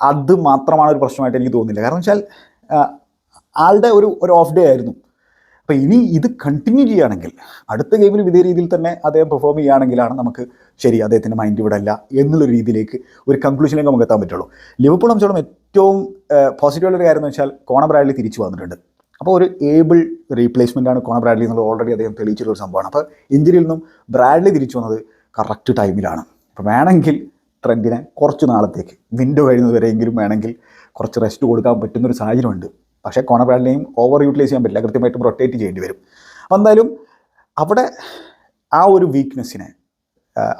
അത് മാത്രമാണ് ഒരു പ്രശ്നമായിട്ട് എനിക്ക് തോന്നുന്നില്ല. കാരണം വെച്ചാൽ ആളുടെ ഒരു ഒരു ഓഫ് ഡേ ആയിരുന്നു. അപ്പോൾ ഇനി ഇത് കണ്ടിന്യൂ ചെയ്യുകയാണെങ്കിൽ അടുത്ത ഗെയിമിൽ ഇതേ രീതിയിൽ തന്നെ അദ്ദേഹം പെർഫോം ചെയ്യുകയാണെങ്കിലാണ് നമുക്ക് ശരി അദ്ദേഹത്തിന്റെ മൈൻഡ് ഇവിടെ അല്ല എന്നുള്ളൊരു രീതിയിലേക്ക് ഒരു കൺക്ലൂഷനിലേക്ക് നമുക്ക് എത്താൻ പറ്റുള്ളൂ. ലിവർപൂൾ സംബന്ധിച്ചോളം ഏറ്റവും പോസിറ്റീവുള്ള ഒരു കാര്യം എന്ന് വെച്ചാൽ കോണ ബ്രാഡ്ലി തിരിച്ചു വന്നിട്ടുണ്ട്. അപ്പോൾ ഒരു ഏബിൾ റീപ്ലേസ്മെന്റ് ആണ് കോണ ബ്രാഡ്ലി എന്നുള്ളത് ഓൾറെഡി അദ്ദേഹം തെളിയിച്ചിട്ടുള്ള സംഭവമാണ്. അപ്പോൾ ഇഞ്ചുറിയിൽ നിന്നും ബ്രാഡ്ലി തിരിച്ചു വന്നത് കറക്റ്റ് ടൈമിലാണ് അപ്പോൾ വേണമെങ്കിൽ ട്രെൻഡിനെ കുറച്ച് നാളത്തേക്ക് വിൻഡോ കഴിയുന്നത് വരെയെങ്കിലും വേണമെങ്കിൽ കുറച്ച് റെസ്റ്റ് കൊടുക്കാൻ പറ്റുന്നൊരു സാഹചര്യമുണ്ട്. പക്ഷേ കോണ ബ്രാഡ്ലിയും ഓവർ യൂട്ടിലൈസ് ചെയ്യാൻ പറ്റില്ല. കൃത്യമായിട്ടും റൊട്ടേറ്റ് ചെയ്യേണ്ടി വരും. അപ്പോൾ എന്തായാലും അവിടെ ആ ഒരു വീക്ക്നെസ്സിനെ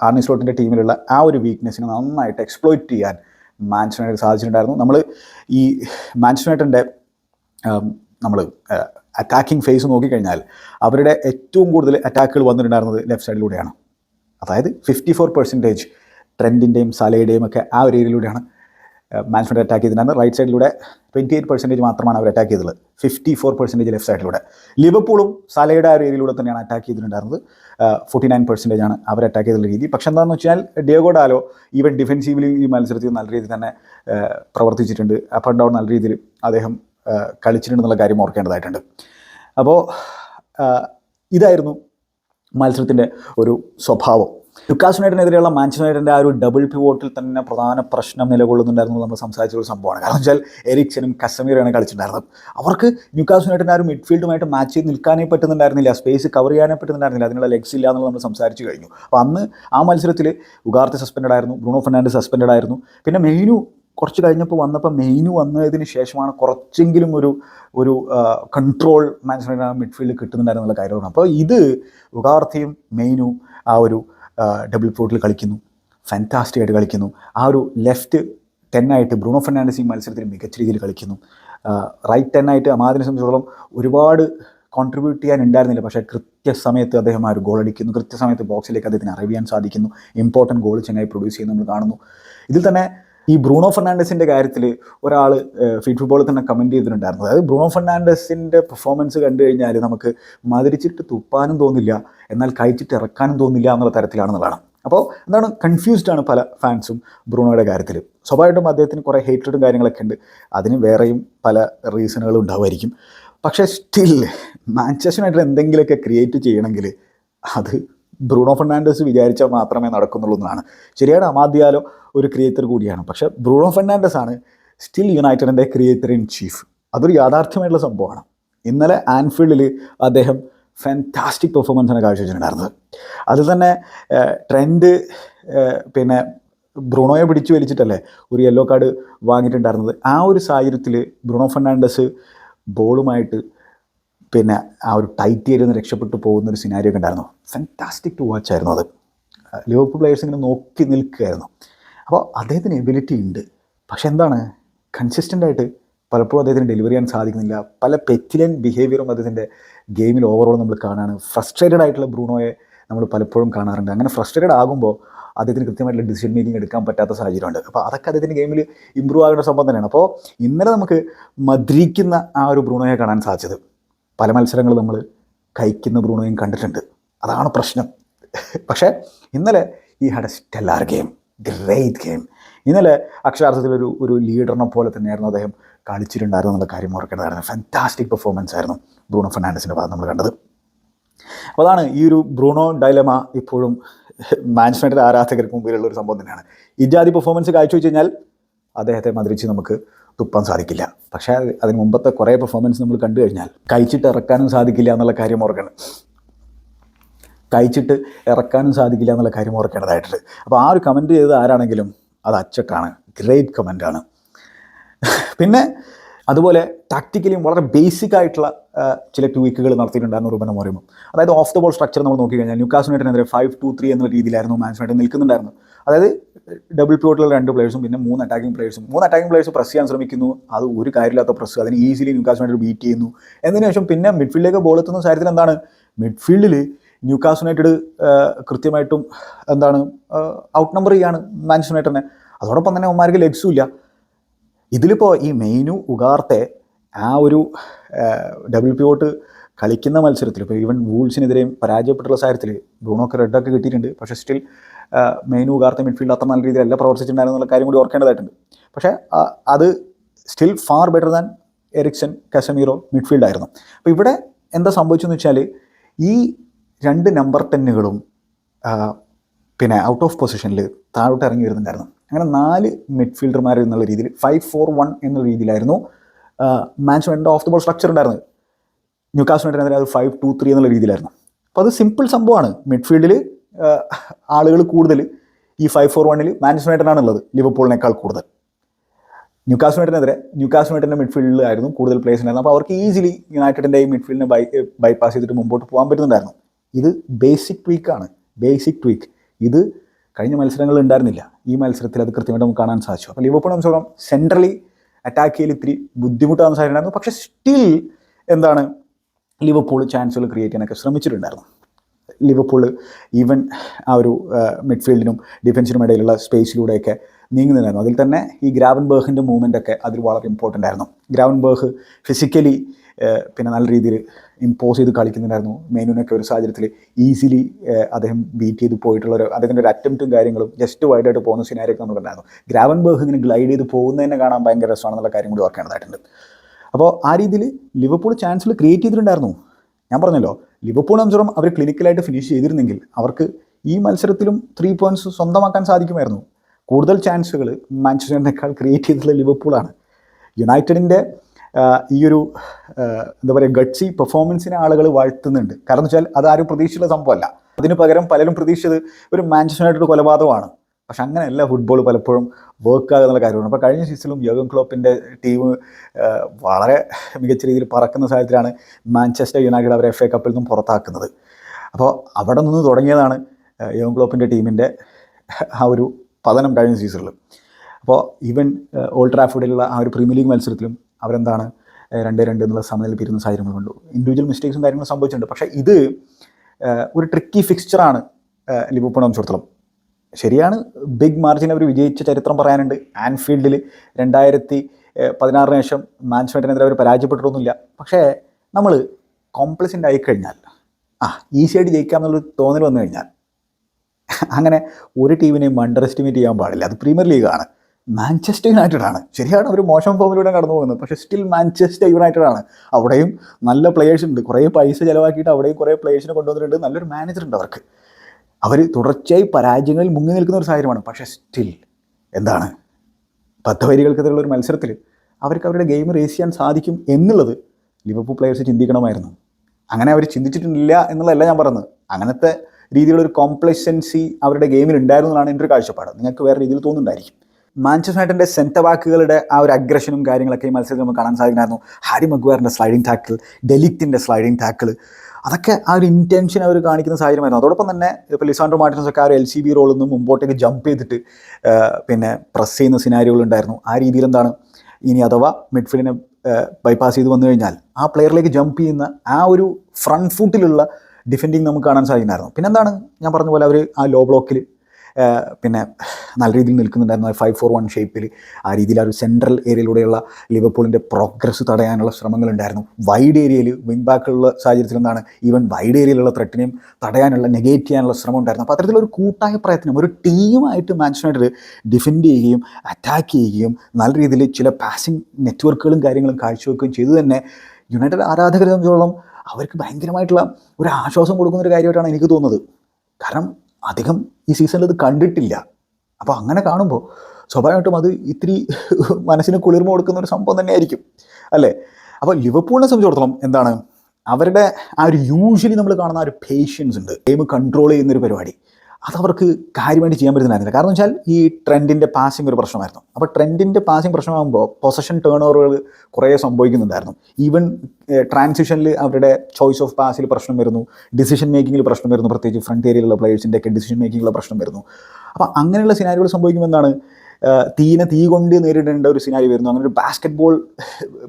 ആർണി സ്ലോട്ടിന്റെ ടീമിലുള്ള ആ ഒരു വീക്ക്നെസ്സിനെ നന്നായിട്ട് എക്സ്പ്ലോയിറ്റ് ചെയ്യാൻ മാൻസ്റ്റർ സാധിച്ചിട്ടുണ്ടായിരുന്നു. നമ്മൾ ഈ മാൻച്ചസ്റ്റർ നമ്മൾ അറ്റാക്കിംഗ് ഫേസ് നോക്കിക്കഴിഞ്ഞാൽ അവരുടെ ഏറ്റവും കൂടുതൽ അറ്റാക്കുകൾ വന്നിട്ടുണ്ടായിരുന്നത് ലെഫ്റ്റ് സൈഡിലൂടെയാണ് അതായത് ഫിഫ്റ്റി ഫോർ പെർസെന്റേജ് ട്രെൻഡിന്റെയും സലയുടെയും ഒക്കെ ആ ഒരു ഏരിയയിലൂടെയാണ് മാൻസ്മെന്റ് അറ്റാക്ക് ചെയ്തിട്ടാണ് റൈറ്റ് സൈഡിലൂടെ ട്വന്റി എയ്റ്റ് പെർസെന്റേജ് മാത്രമാണ് അവർ അറ്റാക്ക് ചെയ്തത്. ഫിഫ്റ്റി ഫോർ പെർസെന്റേജ് ലെഫ്റ്റ് സൈഡിലൂടെ ലിവർപൂളും സലയുടെ ആ ഒരു ഏരിയയിലൂടെ തന്നെയാണ് അറ്റാക്ക് ചെയ്തിട്ടുണ്ടായിരുന്നത്. ഫോർട്ടി നയൻ പെർസെന്റേജ് ആണ് അവർ അറ്റാക്ക് ചെയ്തുള്ള രീതി. പക്ഷേ എന്താണെന്ന് വെച്ചാൽ ഡിയോഗോ ഡാലോ ഈവൻ ഡിഫെൻസീവ്ലി ഈ മത്സരത്തിൽ നല്ല രീതിയിൽ തന്നെ പ്രവർത്തിച്ചിട്ടുണ്ട്. അപ്പ് ആൻഡ് ഡൗൺ നല്ല രീതിയിൽ അദ്ദേഹം കളിച്ചിട്ടുണ്ടെന്നുള്ള കാര്യം ഓർക്കേണ്ടതായിട്ടുണ്ട്. അപ്പോൾ ഇതായിരുന്നു മത്സരത്തിന്റെ ഒരു സ്വഭാവം. ലുക്കാസ് യുണൈറ്റിനെതിരെയുള്ള മാഞ്ചസ്റ്റർ യുണൈറ്റിന്റെ ആ ഒരു ഡബിൾ പിവോട്ടിൽ തന്നെ പ്രധാന പ്രശ്നം നിലകൊള്ളുന്നുണ്ടായിരുന്നു നമ്മൾ സംസാരിച്ച ഒരു സംഭവമാണ്. കാരണം വെച്ചാൽ എരിക്സനും കസമീറാണ് കളിച്ചിട്ടുണ്ടായിരുന്നത്. അവർക്ക് ന്യൂക്കാസ് യുണൈറ്റിന്റെ ആ ഒരു മിഡ്ഫീൽഡുമായിട്ട് മാച്ച് ചെയ്ത് നിൽക്കാനേ പറ്റുന്നുണ്ടായിരുന്നില്ല. സ്പേസ് കവർ ചെയ്യാനേ പറ്റുന്നുണ്ടായിരുന്നില്ല. അതിനുള്ള ലെഗ്സ് ഇല്ല എന്നുള്ളത് നമ്മൾ സംസാരിച്ച് കഴിഞ്ഞു. അപ്പോൾ അന്ന് ആ മത്സരത്തിൽ ഉഗാർത്തി സസ്പെൻഡ് ആയിരുന്നു. ബ്രൂണോ ഫെർണാണ്ടസ് സസ്പെൻഡ് ആയിരുന്നു. പിന്നെ മെയിനു കുറച്ച് കഴിഞ്ഞപ്പോൾ വന്നപ്പോൾ മെയിനു വന്നതിന് ശേഷമാണ് കുറച്ചെങ്കിലും ഒരു ഒരു കൺട്രോൾ മാൻച്ചസ്റ്റർ മിഡ്ഫീൽഡ് കിട്ടുന്നുണ്ടായിരുന്നുള്ള കാര്യമാണ് അപ്പോൾ ഇത് ഉഗാർത്തിയും മെയിനും ആ ഒരു ഡബിൾ ഫ്ലോട്ടിൽ കളിക്കുന്നു. ഫാന്റാസ്റ്റിക് ആയിട്ട് കളിക്കുന്നു. ആ ഒരു ലെഫ്റ്റ് ടെന്നായിട്ട് ബ്രൂണോ ഫെർണാണ്ടസ് ഈ മത്സരത്തിൽ മികച്ച രീതിയിൽ കളിക്കുന്നു. റൈറ്റ് ടെന്നായിട്ട് അമാദിനെ സംബന്ധിച്ചിടത്തോളം ഒരുപാട് കോൺട്രിബ്യൂട്ട് ചെയ്യാൻ ഉണ്ടായിരുന്നില്ല പക്ഷേ കൃത്യസമയത്ത് അദ്ദേഹം ആ ഒരു ഗോൾ അടിക്കുന്നു. കൃത്യസമയത്ത് ബോക്സിലേക്ക് അദ്ദേഹത്തിന് അറിയാൻ സാധിക്കുന്നു. ഇമ്പോർട്ടന്റ് ഗോൾ ചെങ്ങായി പ്രൊഡ്യൂസ് ചെയ്യുന്നത് നമ്മൾ കാണുന്നു. ഇതിൽ തന്നെ ഈ ബ്രൂണോ ഫെർണാണ്ടസിന്റെ കാര്യത്തിൽ ഒരാൾ ഫീഡ് ഫുട്ബോളിൽ തന്നെ കമന്റ് ചെയ്തിട്ടുണ്ടായിരുന്നു. അതായത് ബ്രൂണോ ഫെർണാണ്ടസിന്റെ പെർഫോമൻസ് കണ്ടു കഴിഞ്ഞാൽ നമുക്ക് മതിരിച്ചിട്ട് തുപ്പാനും തോന്നില്ല എന്നാൽ കഴിച്ചിട്ട് ഇറക്കാനും തോന്നില്ല എന്നുള്ള തരത്തിലാണെന്നുള്ളതാണ്. അപ്പോൾ എന്താണ് കൺഫ്യൂസ്ഡ് ആണ് പല ഫാൻസും ബ്രൂണോയുടെ കാര്യത്തിൽ സ്വാഭാവികമായിട്ടും അദ്ദേഹത്തിന് കുറേ ഹേറ്റഡും കാര്യങ്ങളൊക്കെ ഉണ്ട്. അതിന് വേറെയും പല റീസണുകളും ഉണ്ടാവുമായിരിക്കും. പക്ഷേ സ്റ്റിൽ മാഞ്ചസ്റ്റർ യുണൈറ്റഡ് എന്തെങ്കിലുമൊക്കെ ക്രിയേറ്റ് ചെയ്യണമെങ്കിൽ അത് ബ്രൂണോ ഫെർണാണ്ടസ് വിചാരിച്ചാൽ മാത്രമേ നടക്കുന്നുള്ളൂ എന്നാണ്. ശരിയാണ് അമാദ്യാലോ ഒരു ക്രിയേറ്റർ കൂടിയാണ്. പക്ഷേ ബ്രൂണോ ഫെർണാണ്ടസ് ആണ് സ്റ്റിൽ യുണൈറ്റഡിന്റെ ക്രിയേറ്റർ ഇൻ ചീഫ് അതൊരു യാഥാർത്ഥ്യമായിട്ടുള്ള സംഭവമാണ്. ഇന്നലെ ആൻഫീൽഡിൽ അദ്ദേഹം ഫാന്റാസ്റ്റിക് പെർഫോമൻസാണ് കാഴ്ചവെച്ചിട്ടുണ്ടായിരുന്നത്. അതിൽ തന്നെ ട്രെൻഡ് പിന്നെ ബ്രൂണോയെ പിടിച്ചു വലിച്ചിട്ടല്ലേ ഒരു യെല്ലോ കാർഡ് വാങ്ങിയിട്ടുണ്ടായിരുന്നത്. ആ ഒരു സാഹചര്യത്തിൽ ബ്രൂണോ ഫെർണാണ്ടസ് ബോളുമായിട്ട് പിന്നെ ആ ഒരു ടൈറ്റ് ഏരിയ നിന്ന് രക്ഷപ്പെട്ടു പോകുന്ന ഒരു സിനാരിയോ ഒക്കെ ഉണ്ടായിരുന്നു. ഫാന്റാസ്റ്റിക് ടു വാച്ച് ആയിരുന്നു അത്. ലിവർപൂൾ പ്ലെയേഴ്സ് ഇങ്ങനെ നോക്കി നിൽക്കുകയായിരുന്നു. അപ്പോൾ അദ്ദേഹത്തിന് എബിലിറ്റി ഉണ്ട്. പക്ഷെ എന്താണ്? കൺസിസ്റ്റന്റ് ആയിട്ട് പലപ്പോഴും അദ്ദേഹത്തിന് ഡെലിവറി ചെയ്യാൻ സാധിക്കുന്നില്ല. പല പെറ്റിലൻ ബിഹേവിയറും അദ്ദേഹത്തിന്റെ ഗെയിമിൽ ഓവറോൾ നമ്മൾ കാണാണ്. ഫ്രസ്ട്രേറ്റഡ് ആയിട്ടുള്ള ബ്രൂണോയെ നമ്മൾ പലപ്പോഴും കാണാറുണ്ട്. അങ്ങനെ ഫ്രസ്ട്രേറ്റഡ് ആകുമ്പോൾ അദ്ദേഹത്തിന് കൃത്യമായിട്ടുള്ള ഡിസിഷൻ മേക്കിംഗ് എടുക്കാൻ പറ്റാത്ത സാഹചര്യമുണ്ട്. അപ്പോൾ അതൊക്കെ അദ്ദേഹത്തിന്റെ ഗെയിമിൽ ഇമ്പ്രൂവ് ആകേണ്ട സംഭവം തന്നെയാണ്. അപ്പോൾ ഇന്നലെ നമുക്ക് മദ്രിക്കുന്ന ആ ഒരു ബ്രൂണോയെ കാണാൻ സാധിച്ചത്. പല മത്സരങ്ങൾ നമ്മൾ കഴിക്കുന്ന ബ്രൂണോയും കണ്ടിട്ടുണ്ട്. അതാണ് പ്രശ്നം. പക്ഷേ ഇന്നലെ ഈ had a stellar game great game ഇന്നലെ അക്ഷരാർത്ഥത്തിൽ ഒരു ഒരു ലീഡറിനെ പോലെ തന്നെയായിരുന്നു അദ്ദേഹം കളിച്ചിട്ടുണ്ടായിരുന്നു എന്നുള്ള കാര്യം ഓർക്കേണ്ടതായിരുന്നു. ഫാന്റാസ്റ്റിക് പെർഫോമൻസ് ആയിരുന്നു ബ്രൂണോ ഫെർണാണ്ടസിന്റെ ഭാഗം നമ്മൾ കണ്ടത്. അപ്പോൾ അതാണ് ഈ ഒരു ബ്രൂണോ ഡൈലമ ഇപ്പോഴും മാനേജ്മെന്റിന്റെ ആരാധകർക്ക് മുമ്പിലുള്ള ഒരു സംഭവം തന്നെയാണ്. ഇജാതി പെർഫോമൻസ് കാഴ്ച വെച്ച് കഴിഞ്ഞാൽ അദ്ദേഹത്തെ മതിരിച്ച് നമുക്ക് തുപ്പാൻ സാധിക്കില്ല. പക്ഷേ അത് അതിന് മുമ്പത്തെ കുറേ പെർഫോമൻസ് നമ്മൾ കണ്ടു കഴിഞ്ഞാൽ കഴിച്ചിട്ട് ഇറക്കാനും സാധിക്കില്ല എന്നുള്ള കാര്യം ഓർക്കണം. കഴിച്ചിട്ട് ഇറക്കാനും സാധിക്കില്ല എന്നുള്ള കാര്യം ഓർക്കേണ്ടതായിട്ടുണ്ട്. അപ്പോൾ ആ ഒരു കമന്റ് ചെയ്തത് ആരാണെങ്കിലും അത് അച്ചക്കാണ്. ഗ്രേറ്റ് കമന്റാണ് പിന്നെ അതുപോലെ ടാക്ടിക്കലിയും വളരെ ബേസിക് ആയിട്ടുള്ള ചില ട്വീക്കുകൾ നടത്തിയിട്ടുണ്ടായിരുന്നു റൂബൻ പറയുമ്പോൾ അതായത് ഓഫ് ദ ബോൾ സ്ട്രക്ചർ നമ്മൾ നോക്കി കഴിഞ്ഞാൽ ന്യൂക്കാസിനെതിരെ ഫൈവ് ടു ത്രീ എന്ന രീതിയിലായിരുന്നു മാൻസിനായിട്ട് നിൽക്കുന്നുണ്ടായിരുന്നു അതായത് ഡബിൾ പ്യൂട്ടിലുള്ള രണ്ട് പ്ലേഴ്സും പിന്നെ മൂന്ന് അറ്റാക്കിംഗ് പ്ലേയേഴ്സും മൂന്ന് അറ്റാക്കിംഗ് പ്ലേയേഴ്സ് പ്രസ് ചെയ്യാൻ ശ്രമിക്കുന്നു. അത് ഒരു കാര്യമില്ലാത്ത പ്രസ് അതിന് ഈസിലി ന്യൂക്കാസിനായിട്ട് ബീറ്റ് ചെയ്യുന്നു. എന്നതിന് ശേഷം പിന്നെ മിഡ്ഫീൽഡിലേക്ക് ബോൾ എത്തുന്ന കാര്യത്തിൽ എന്താണ്? മിഡ്ഫീൽഡിൽ ന്യൂക്കാസ് യുണൈറ്റഡ് കൃത്യമായിട്ടും എന്താണ് ഔട്ട് നമ്പർ ചെയ്യാണ് മാൻസ് യുണൈറ്റഡിനെ അതോടൊപ്പം തന്നെ ഒന്നാർക്ക് ലെഗ്സും ഇല്ല. ഇതിലിപ്പോൾ ഈ മെയിനു ഉഗാർത്തെ ആ ഒരു ഡബ്ല്യു പി ഓട്ട് കളിക്കുന്ന മത്സരത്തിൽ ഇപ്പോൾ ഈവൻ വൂൾസിനെതിരെയും പരാജയപ്പെട്ടുള്ള സാഹചര്യത്തിൽ ബ്രൂണോക്ക് റെഡൊക്കെ കിട്ടിയിട്ടുണ്ട്. പക്ഷേ സ്റ്റിൽ മെയിനു ഉഗാർത്തെ മിഡ്ഫീൽഡ് അത്ര നല്ല രീതിയിലല്ല പ്രവർത്തിച്ചിട്ടുണ്ടായിരുന്നു എന്നുള്ള കാര്യം കൂടി ഓർക്കേണ്ടതായിട്ടുണ്ട്. പക്ഷേ അത് still far better than Eriksen Casemiro midfield ആയിരുന്നു. അപ്പോൾ ഇവിടെ എന്താ സംഭവിച്ചെന്ന് വെച്ചാൽ ഈ രണ്ട് നമ്പർ ടെന്നുകളും പിന്നെ ഔട്ട് ഓഫ് പൊസിഷനിൽ താഴോട്ട് ഇറങ്ങി വരുന്നുണ്ടായിരുന്നു. അങ്ങനെ നാല് മിഡ്ഫീൽഡർമാർ എന്നുള്ള രീതിയിൽ ഫൈവ് ഫോർ വൺ എന്നുള്ള രീതിയിലായിരുന്നു. മാൻസ്മെന്റ് ഓഫ് ദ ബോൾ സ്ട്രക്ചർ ഉണ്ടായിരുന്നത്. ന്യൂ കാസ്റ്റിനെതിരെ അത് ഫൈവ് ടു ത്രീ എന്നുള്ള രീതിയിലായിരുന്നു. അപ്പോൾ അത് സിമ്പിൾ സംഭവമാണ്. മിഡ്ഫീൽഡിൽ ആളുകൾ കൂടുതൽ ഈ ഫൈവ് ഫോർ വണ്ണിൽ മാൻസ് യുണൈറ്റഡാണ് ഉള്ളത് ലിവർപൂളിനേക്കാൾ കൂടുതൽ. ന്യൂ കാസ്റ്റിനെതിരെ ന്യൂ യുണൈറ്റഡിന്റെ മിഡ്ഫീൽഡിലായിരുന്നു കൂടുതൽ പ്ലേസ് ഉണ്ടായിരുന്നു അപ്പോൾ അവർക്ക് ഈസിലി യുണൈറ്റഡിന്റെ ഈ മിഡ്ഫീൽഡിനെ ബൈ ബൈപ്പാസ് ചെയ്തിട്ട് മുമ്പോട്ട് പോകാൻ പറ്റുന്നുണ്ടായിരുന്നു. ഇത് ബേസിക് ട്വീക്കാണ് ബേസിക് ട്വീക്ക് ഇത് കഴിഞ്ഞ മത്സരങ്ങൾ ഉണ്ടായിരുന്നില്ല. ഈ മത്സരത്തിൽ അത് കൃത്യമായിട്ട് നമുക്ക് കാണാൻ സാധിച്ചു. അപ്പോൾ ലിവർപൂൾ സംബന്ധിച്ചോളം സെൻട്രലി അറ്റാക്ക് ചെയ്യൽ ഇത്തിരി ബുദ്ധിമുട്ടാകുന്ന സാഹചര്യമായിരുന്നു. പക്ഷേ സ്റ്റിൽ എന്താണ് ലിവർപൂൾ ചാൻസുകൾ ക്രിയേറ്റ് ചെയ്യാനൊക്കെ ശ്രമിച്ചിട്ടുണ്ടായിരുന്നു. ലിവർപൂൾ ഈവൻ ആ ഒരു മിഡ്ഫീൽഡിനും ഡിഫൻസിനും ഇടയിലുള്ള സ്പേസിലൂടെയൊക്കെ നീങ്ങുന്നുണ്ടായിരുന്നു. അതിൽ തന്നെ ഈ ഗ്രാവൻ ബേഹിന്റെ മൂവ്മെന്റ് ഒക്കെ അതിൽ വളരെ ഇമ്പോർട്ടന്റ് ആയിരുന്നു. ഗ്രാവൻ ബേഹ് ഫിസിക്കലി പിന്നെ നല്ല രീതിയിൽ ഇമ്പോസ് ചെയ്ത് കളിക്കുന്നുണ്ടായിരുന്നു. മെയിനുവിനൊക്കെ ഒരു സാഹചര്യത്തിൽ ഈസിലി അദ്ദേഹം ബീറ്റ് ചെയ്ത് പോയിട്ടുള്ള ഒരു അദ്ദേഹത്തിന്റെ ഒരു അറ്റംപ്റ്റും കാര്യങ്ങളും ജസ്റ്റ് വൈഡായിട്ട് പോകുന്ന സിനാരിയൊക്കെ നമുക്കുണ്ടായിരുന്നു ഗ്രാവൻ ബേഹ് ഇങ്ങനെ ഗ്ലൈഡ് ചെയ്ത് പോകുന്നതിനെ കാണാൻ ഭയങ്കര രസമാണെന്നുള്ള കാര്യം കൂടി ഓർക്കേണ്ടതായിട്ടുണ്ട്. അപ്പോൾ ആ രീതിയിൽ ലിവർപൂൾ ചാൻസുകൾ ക്രിയേറ്റ് ചെയ്തിട്ടുണ്ടായിരുന്നു. ഞാൻ പറഞ്ഞല്ലോ ലിവർപൂൾ സംബന്ധിച്ചിടം അവർ ക്ലിനിക്കലായിട്ട് ഫിനിഷ് ചെയ്തിരുന്നെങ്കിൽ അവർക്ക് ഈ മത്സരത്തിലും ത്രീ പോയിന്റ്സ് സ്വന്തമാക്കാൻ സാധിക്കുമായിരുന്നു. കൂടുതൽ ചാൻസുകൾ മാഞ്ചസ്റ്ററിനേക്കാൾ ക്രിയേറ്റ് ചെയ്തിട്ടുള്ള ലിവർപൂളാണ് യുണൈറ്റഡിന്റെ ഈ ഒരു എന്താ പറയുക ഗഡ്സി പെർഫോമൻസിനെ ആളുകൾ വാഴ്ത്തുന്നുണ്ട്. കാരണം വെച്ചാൽ ആരും പ്രതീക്ഷിച്ചുള്ള സംഭവമല്ല. അതിന് പകരം പലരും പ്രതീക്ഷിച്ചത് ഒരു മാഞ്ചസ്റ്റർ കൊലപാതകമാണ്. പക്ഷെ അങ്ങനെയല്ല ഫുട്ബോൾ പലപ്പോഴും വർക്ക് ആകുന്നുള്ള കാര്യമാണ്. അപ്പോൾ കഴിഞ്ഞ സീസണിലും യോഗൻ ക്ലോപ്പിന്റെ ടീം വളരെ മികച്ച രീതിയിൽ പറക്കുന്ന സാഹചര്യത്തിലാണ് മാഞ്ചസ്റ്റർ യുണൈറ്റഡ് അവരെ എഫ് എ കപ്പിൽ നിന്നും പുറത്താക്കുന്നത്. അപ്പോൾ അവിടെ നിന്ന് തുടങ്ങിയതാണ് യോഗൻ ക്ലോപ്പിന്റെ ടീമിന്റെ ആ ഒരു പതനം കഴിഞ്ഞ സീസണിൽ അപ്പോൾ ഈവൻ ഓൾഡ് ട്രാഫോർഡിലുള്ള ആ ഒരു പ്രീമിയർ ലീഗ് മത്സരത്തിലും അവരെന്താണ് രണ്ട് രണ്ട് എന്നുള്ള സമനില പിരിയുന്ന സാഹചര്യങ്ങൾ കണ്ടു. ഇൻഡിവിജ്വൽ മിസ്റ്റേക്സും കാര്യങ്ങളും സംഭവിച്ചിട്ടുണ്ട്. പക്ഷേ ഇത് ഒരു ട്രിക്കി ഫിക്സ്ചറാണ് ലിവർപൂൾ സംബന്ധിച്ചിടത്തോളം. ശരിയാണ് ബിഗ് മാർജിൻ അവർ വിജയിച്ച ചരിത്രം പറയാനുണ്ട്. ആൻഫീൽഡിൽ രണ്ടായിരത്തി പതിനാറിന് ശേഷം മാൻസ്മെന്റിനെതിരെ അവർ പരാജയപ്പെട്ടിട്ടൊന്നുമില്ല. പക്ഷേ നമ്മൾ കോംപ്ലസിന്റ് ആയിക്കഴിഞ്ഞാൽ ആ ഈസിയായിട്ട് ജയിക്കാമെന്നുള്ളൊരു തോന്നൽ വന്നു കഴിഞ്ഞാൽ അങ്ങനെ ഒരു ടീമിനെയും അണ്ടർ എസ്റ്റിമേറ്റ് ചെയ്യാൻ പാടില്ല. അത് പ്രീമിയർ ലീഗാണ് മാഞ്ചസ്റ്റർ യുണൈറ്റഡ് ആണ്. ശരിയാണ് ഒരു മോശം ഫോമിലൂടെ കടന്നു പോകുന്നത്. പക്ഷേ സ്റ്റിൽ മാഞ്ചസ്റ്റർ യുണൈറ്റഡ് ആണ്. അവിടെയും നല്ല പ്ലേയേഴ്സ് ഉണ്ട്. കുറേ പൈസ ചിലവാക്കിയിട്ട് അവിടെയും കുറേ പ്ലേയേഴ്സിനെ കൊണ്ടുവന്നിട്ടുണ്ട്. നല്ലൊരു മാനേജർ ഉണ്ട് അവർക്ക്. അവർ തുടർച്ചയായി പരാജയങ്ങളിൽ മുങ്ങി നിൽക്കുന്ന ഒരു സാഹചര്യമാണ്. പക്ഷേ സ്റ്റിൽ എന്താണ്? പത്ത് വരികൾക്കെതിരെയുള്ള ഒരു മത്സരത്തിൽ അവർക്ക് അവരുടെ ഗെയിം റേസ് ചെയ്യാൻ സാധിക്കും എന്നുള്ളത് ലിവർപൂൾ പ്ലേയേഴ്സ് ചിന്തിക്കണമായിരുന്നു. അങ്ങനെ അവർ ചിന്തിച്ചിട്ടില്ല എന്നുള്ളതല്ല ഞാൻ പറഞ്ഞത്. അങ്ങനത്തെ രീതിയിലുള്ള ഒരു കോംപ്ലസൻസി അവരുടെ ഗെയിമിൽ ഉണ്ടായിരുന്നു എന്നാണ് എന്റെ ഒരു കാഴ്ചപ്പാട്. നിങ്ങൾക്ക് വേറെ രീതിയിൽ തോന്നുന്നുണ്ടായിരിക്കും. മാഞ്ചസ്റ്റർ യുണൈറ്റഡിന്റെ സെന്റർ ബാക്കുകളുടെ ആ ഒരു അഗ്രഷനും കാര്യങ്ങളൊക്കെ ഈ മത്സരത്തിൽ നമുക്ക് കാണാൻ സാധിക്കുമായിരുന്നു ഹാരി മഗ്വയറിന്റെ സ്ലൈഡിംഗ് ടാക്കിൾ ഡെലിക്റ്റിന്റെ സ്ലൈഡിംഗ് ടാക്കിൾ അതൊക്കെ ആ ഒരു ഇന്റൻഷൻ അവർ കാണിക്കുന്ന സാഹചര്യമായിരുന്നു. അതോടൊപ്പം തന്നെ ഇപ്പോൾ ലിസാൻഡ്രോ മാർട്ടിനസ് ഒക്കെ ആ ഒരു എൽ സി ബി റോളിൽ നിന്ന് മുമ്പോട്ടേക്ക് ജമ്പ് ചെയ്തിട്ട് പിന്നെ പ്രസ് ചെയ്യുന്ന സിനാരികളുണ്ടായിരുന്നു ആ രീതിയിൽ എന്താണ് ഇനി അഥവാ മിഡ്ഫീൽഡിനെ ബൈപ്പാസ് ചെയ്ത് വന്നു കഴിഞ്ഞാൽ ആ പ്ലെയറിലേക്ക് ജമ്പ് ചെയ്യുന്ന ആ ഒരു ഫ്രണ്ട് ഫുട്ടിലുള്ള ഡിഫെൻഡിങ് നമുക്ക് കാണാൻ സാധിക്കുമായിരുന്നു പിന്നെന്താണ് ഞാൻ പറഞ്ഞ പോലെ അവർ ആ ലോ ബ്ലോക്കിൽ പിന്നെ നല്ല രീതിയിൽ നിൽക്കുന്നുണ്ടായിരുന്നു ഫൈവ് ഫോർ വൺ ഷേപ്പിൽ ആ രീതിയിൽ ആ ഒരു സെൻട്രൽ ഏരിയയിലൂടെയുള്ള ലിവർപൂളിന്റെ പ്രോഗ്രസ് തടയാനുള്ള ശ്രമങ്ങളുണ്ടായിരുന്നു. വൈഡ് ഏരിയയിൽ വിങ് ബാക്കുള്ള സാഹചര്യത്തിൽ എന്താണ് ഈവൻ വൈഡ് ഏരിയയിലുള്ള ത്രെട്ടിനെയും തടയാനുള്ള നെഗേറ്റ് ചെയ്യാനുള്ള ശ്രമം ഉണ്ടായിരുന്നു അപ്പോൾ അത്തരത്തിലൊരു കൂട്ടായ പ്രയത്നം ഒരു ടീമായിട്ട് മാൻച്ചസ്റ്റർ ഡിഫെൻഡ് ചെയ്യുകയും അറ്റാക്ക് ചെയ്യുകയും നല്ല രീതിയിൽ ചില പാസിംഗ് നെറ്റ്വർക്കുകളും കാര്യങ്ങളും കാഴ്ചവെക്കുകയും ചെയ്തു തന്നെ യുണൈറ്റഡ് ആരാധകരെ സംബന്ധിച്ചോളം അവർക്ക് ഭയങ്കരമായിട്ടുള്ള ഒരു ആശ്വാസം കൊടുക്കുന്ന ഒരു കാര്യമായിട്ടാണ് എനിക്ക് തോന്നുന്നത്. കാരണം അധികം ഈ സീസണിൽ അത് കണ്ടിട്ടില്ല. അപ്പോൾ അങ്ങനെ കാണുമ്പോൾ സ്വാഭാവികമായിട്ടും അത് ഇത്തിരി മനസ്സിന് കുളിർമ കൊടുക്കുന്ന ഒരു സംഭവം തന്നെയായിരിക്കും അല്ലേ? അപ്പോൾ ലിവർപൂളിനെ സംബന്ധിച്ചിടത്തോളം എന്താണ്? അവരുടെ ആ ഒരു യൂഷ്വലി നമ്മൾ കാണുന്ന ആ ഒരു പേഷ്യൻസ് ഉണ്ട്. ഗെയിം കൺട്രോൾ ചെയ്യുന്നൊരു പരിപാടി. അതവർക്ക് കാര്യമായിട്ട് ചെയ്യാൻ പറ്റുന്നതായിരുന്നില്ല കാരണം വെച്ചാൽ ഈ ട്രെൻഡിന്റെ പാസിംഗ് ഒരു പ്രശ്നമായിരുന്നു. അപ്പോൾ ട്രെൻഡിന്റെ പാസിംഗ് പ്രശ്നമാകുമ്പോൾ പൊസഷൻ ടേൺ ഓവറുകൾ കുറേ സംഭവിക്കുന്നുണ്ടായിരുന്നു. ഈവൻ ട്രാൻസിഷനിൽ അവരുടെ ചോയ്സ് ഓഫ് പാസിൽ പ്രശ്നം വരുന്നു. ഡിസിഷൻ മേക്കിങ്ങിൽ പ്രശ്നം വരുന്നു. പ്രത്യേകിച്ച് ഫ്രണ്ട് ഏരിയയിലുള്ള പ്ലേയേഴ്സിന്റെ ഒക്കെ ഡിസിഷൻ മേക്കിങ്ങിലുള്ള പ്രശ്നം വരുന്നു. അപ്പോൾ അങ്ങനെയുള്ള സിനാരികൾ സംഭവിക്കുമെന്നാണ് തീനെ തീ കൊണ്ട് നേരിടേണ്ട ഒരു സിനാരി വരുന്നു. അങ്ങനെ ഒരു ബാസ്ക്കറ്റ് ബോൾ